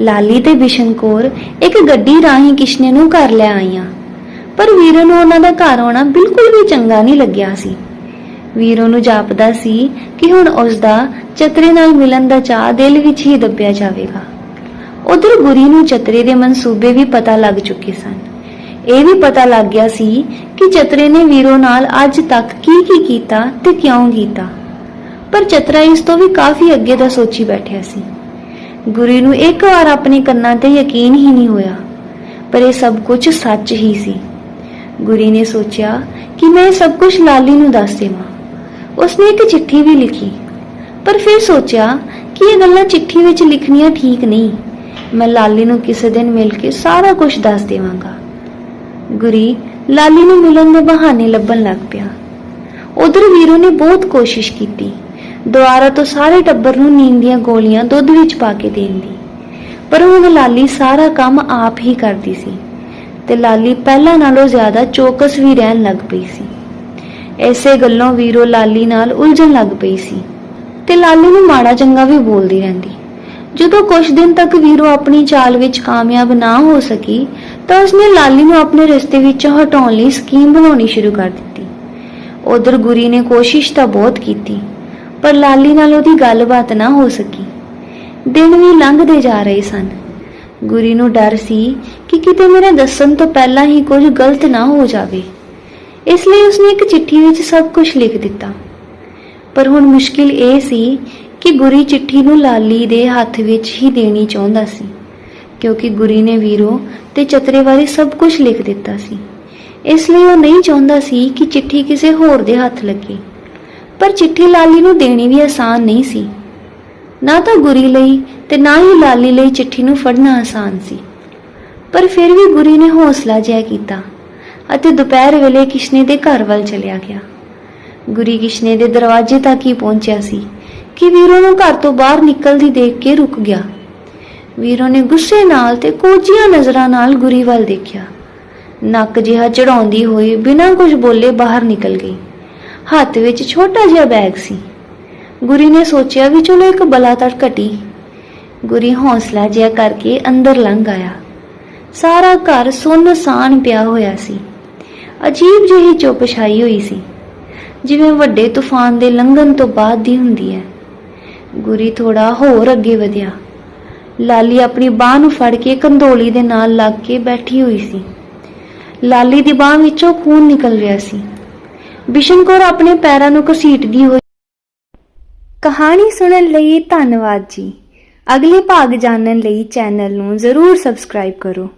A: ਲਾਲੀ ਤੇ ਬਿਸ਼ਨ ਕੌਰ ਇੱਕ ਗੱਡੀ ਰਾਹੀਂ ਕਿਸ਼ਨੇ ਨੂੰ ਘਰ ਲੈ ਆਈਆਂ। ਪਰ ਵੀਰੋ ਨੂੰ ਉਹਨਾਂ ਦਾ ਘਰ ਆਉਣਾ ਬਿਲਕੁਲ ਵੀ ਚੰਗਾ ਨਹੀਂ ਲੱਗਿਆ ਸੀ। ਵੀਰੋ ਨੂੰ ਜਾਪਦਾ ਸੀ ਕਿ ਹੁਣ ਉਸ ਦਾ ਚਤਰੇ ਨਾਲ ਮਿਲਣ ਦਾ ਚਾਹ ਦਿਲ ਵਿੱਚ ਹੀ ਦੱਬਿਆ ਜਾਵੇਗਾ। ਉਧਰ ਗੁਰੀ ਨੂੰ ਚਤਰੇ ਦੇ ਮਨਸੂਬੇ ਵੀ ਪਤਾ ਲੱਗ ਚੁੱਕੇ ਸਨ। ਇਹ ਵੀ ਪਤਾ ਲੱਗ ਗਿਆ ਸੀ ਕਿ ਚਤਰੇ ਨੇ ਵੀਰੋ ਨਾਲ ਅੱਜ ਤੱਕ ਕੀ ਕੀ ਕੀਤਾ ਤੇ ਕਿਉਂ ਕੀਤਾ। ਪਰ ਚਤਰਾ ਇਸ ਤੋਂ ਵੀ ਕਾਫੀ ਅੱਗੇ ਦਾ ਸੋਚੀ ਬੈਠਿਆ ਸੀ। ਗੁਰੀ ਨੂੰ ਇੱਕ ਵਾਰ ਆਪਣੇ ਕੰਨਾਂ ਤੇ ਯਕੀਨ ਹੀ ਨਹੀਂ ਹੋਇਆ, ਪਰ ਇਹ ਸਭ ਕੁਝ ਸੱਚ ਹੀ ਸੀ। ਗੁਰੀ ਨੇ ਸੋਚਿਆ ਕਿ ਮੈਂ ਇਹ ਸਭ ਕੁਝ ਲਾਲੀ ਨੂੰ ਦੱਸ ਦੇਵਾਂ। ਉਸਨੇ ਇੱਕ ਚਿੱਠੀ ਵੀ ਲਿਖੀ। ਪਰ ਫਿਰ ਸੋਚਿਆ ਕਿ ਇਹ ਗੱਲਾਂ ਚਿੱਠੀ ਵਿੱਚ ਲਿਖਣੀਆਂ ਠੀਕ ਨਹੀਂ। ਮੈਂ ਲਾਲੀ ਨੂੰ ਕਿਸੇ ਦਿਨ ਮਿਲ ਕੇ ਸਾਰਾ ਕੁਝ ਦੱਸ ਦੇਵਾਂਗਾ। ਗੁਰੀ, ਲਾਲੀ ਨੂੰ ਮਿਲਣ ਦੇ ਬਹਾਨੇ ਲੱਭਣ ਲੱਗ ਪਿਆ। ਉਧਰ ਵੀਰੋ ਨੇ ਬਹੁਤ ਕੋਸ਼ਿਸ਼ ਕੀਤੀ। ਦੁਆਰਾ ਤੋਂ ਸਾਰੇ ਟੱਬਰ ਨੂੰ ਨੀਂਦ ਦੀਆਂ ਗੋਲੀਆਂ ਦੁੱਧ ਵਿੱਚ ਪਾ ਕੇ ਦੇਣ ਦੀ। ਪਰ ਹੁਣ ਲਾਲੀ ਸਾਰਾ ਕੰਮ ਆਪ ਹੀ ਕਰਦੀ ਸੀ ਤੇ ਲਾਲੀ ਪਹਿਲਾਂ ਨਾਲੋਂ ਜ਼ਿਆਦਾ ਚੌਕਸ ਵੀ ਰਹਿਣ ਲੱਗ ਪਈ ਸੀ। ਐਸੇ ਗੱਲੋਂ ਵੀਰੋ ਲਾਲੀ ਨਾਲ ਉਲਝਣ ਲੱਗ ਪਈ ਸੀ ਤੇ ਲਾਲੀ ਨੂੰ ਮਾੜਾ ਚੰਗਾ ਵੀ ਬੋਲਦੀ ਰਹਿੰਦੀ। ਜਦੋਂ ਕੁਝ ਦਿਨ ਤੱਕ ਵੀਰੋ ਆਪਣੀ ਚਾਲ ਵਿੱਚ ਕਾਮਯਾਬ ਨਾ ਹੋ ਸਕੀ, ਤਾਂ ਉਸਨੇ ਲਾਲੀ ਨੂੰ ਆਪਣੇ ਰਸਤੇ ਵਿੱਚੋਂ ਹਟਾਉਣ ਲਈ ਸਕੀਮ ਬਣਾਉਣੀ ਸ਼ੁਰੂ ਕਰ ਦਿੱਤੀ। ਉਧਰ ਗੁਰੀ ਨੇ ਕੋਸ਼ਿਸ਼ ਤਾਂ ਬਹੁਤ ਕੀਤੀ, ਪਰ ਲਾਲੀ ਨਾਲ ਉਹਦੀ ਗੱਲਬਾਤ ਨਾ ਹੋ ਸਕੀ। ਦਿਨ ਵੀ ਲੰਘਦੇ ਜਾ ਰਹੇ ਸਨ। ਗੁਰੀ ਨੂੰ ਡਰ ਸੀ ਕਿ ਕਿਤੇ ਮੇਰੇ ਦੱਸਣ ਤੋਂ ਪਹਿਲਾਂ ਹੀ ਕੁਝ ਗਲਤ ਨਾ ਹੋ ਜਾਵੇ। ਇਸ ਲਈ ਉਸਨੇ ਇੱਕ ਚਿੱਠੀ ਵਿੱਚ ਸਭ ਕੁਝ ਲਿਖ ਦਿੱਤਾ। ਪਰ ਹੁਣ ਮੁਸ਼ਕਿਲ ਇਹ ਸੀ ਕਿ ਗੁਰੀ ਚਿੱਠੀ ਨੂੰ ਲਾਲੀ ਦੇ ਹੱਥ ਵਿੱਚ ਹੀ ਦੇਣੀ ਚਾਹੁੰਦਾ ਸੀ, ਕਿਉਂਕਿ ਗੁਰੀ ਨੇ ਵੀਰੋ ਤੇ ਚਤਰੇ ਬਾਰੇ ਸਭ ਕੁਝ ਲਿਖ ਦਿੱਤਾ ਸੀ। ਇਸ ਲਈ ਉਹ ਨਹੀਂ ਚਾਹੁੰਦਾ ਸੀ ਕਿ ਚਿੱਠੀ ਕਿਸੇ ਹੋਰ ਦੇ ਹੱਥ ਲੱਗੇ। ਪਰ ਚਿੱਠੀ ਲਾਲੀ ਨੂੰ ਦੇਣੀ ਵੀ ਆਸਾਨ ਨਹੀਂ ਸੀ। ਨਾ ਤਾਂ ਗੁਰੀ ਲਈ ਤੇ ਨਾ ਹੀ ਲਾਲੀ ਲਈ ਚਿੱਠੀ ਨੂੰ ਫੜਨਾ ਆਸਾਨ ਸੀ। ਪਰ ਫਿਰ ਵੀ ਗੁਰੀ ਨੇ ਹੌਸਲਾ ਜਿਹਾ ਕੀਤਾ। ਅਤੇ ਦੁਪਹਿਰ ਵੇਲੇ ਕਿਸ਼ਨੇ ਦੇ ਘਰ ਵੱਲ ਚਲਿਆ ਗਿਆ। ਗੁਰੀ ਕਿਸ਼ਨੇ ਦੇ ਦਰਵਾਜ਼ੇ ਤੱਕ ਹੀ ਪਹੁੰਚਿਆ ਸੀ ਕਿ ਵੀਰੋ ਨੂੰ ਘਰ ਤੋਂ ਬਾਹਰ ਨਿਕਲਦੀ ਦੇਖ ਕੇ ਰੁਕ ਗਿਆ। ਵੀਰੋ ਨੇ ਗੁੱਸੇ ਨਾਲ ਤੇ ਕੋਝੀਆਂ ਨਜ਼ਰਾਂ ਨਾਲ ਗੁਰੀ ਵੱਲ ਦੇਖਿਆ। ਨੱਕ ਜਿਹਾ ਚੜਾਉਂਦੀ ਹੋਈ ਬਿਨਾਂ ਕੁਝ ਬੋਲੇ ਬਾਹਰ ਨਿਕਲ ਗਈ। ਹੱਥ ਵਿੱਚ ਛੋਟਾ ਜਿਹਾ ਬੈਗ ਸੀ। ਗੁਰੀ ਨੇ ਸੋਚਿਆ ਵੀ ਚਲੋ ਇੱਕ ਬਲਾਤੜ ਘਟੀ। ਗੁਰੀ ਹੌਸਲਾ ਜਿਹਾ ਕਰਕੇ ਅੰਦਰ ਲੰਘ ਆਇਆ। ਸਾਰਾ ਘਰ ਸੁੰਨਸਾਨ ਪਿਆ ਹੋਇਆ ਸੀ। ਅਜੀਬ ਜਿਹੀ ਚੁੱਪ ਛਾਈ ਹੋਈ ਸੀ। ਜਿਵੇਂ ਵੱਡੇ ਤੂਫਾਨ ਦੇ ਲੰਘਣ ਤੋਂ ਬਾਅਦ ਦੀ ਹੁੰਦੀ ਹੈ। ਗੁਰੀ ਥੋੜਾ ਹੋਰ ਅੱਗੇ ਵਧਿਆ। ਲਾਲੀ ਆਪਣੀ ਬਾਹ ਨੂੰ ਫੜ ਕੇ ਕੰਧੋਲੀ ਦੇ ਨਾਲ ਲੱਗ ਕੇ ਬੈਠੀ ਹੋਈ ਸੀ। ਲਾਲੀ ਦੀ ਬਾਹ ਵਿੱਚੋਂ ਖੂਨ ਨਿਕਲ ਰਿਹਾ ਸੀ। ਬਿਸ਼ਨ ਕੌਰ ਆਪਣੇ ਪੈਰਾਂ ਨੂੰ ਘਸੀਟਦੀ ਹੋਈ ਕਹਾਣੀ ਸੁਣਨ ਲਈ ਧੰਨਵਾਦ ਜੀ। ਅਗਲੇ ਭਾਗ ਜਾਣਨ ਲਈ ਚੈਨਲ ਨੂੰ ਜ਼ਰੂਰ ਸਬਸਕ੍ਰਾਈਬ ਕਰੋ।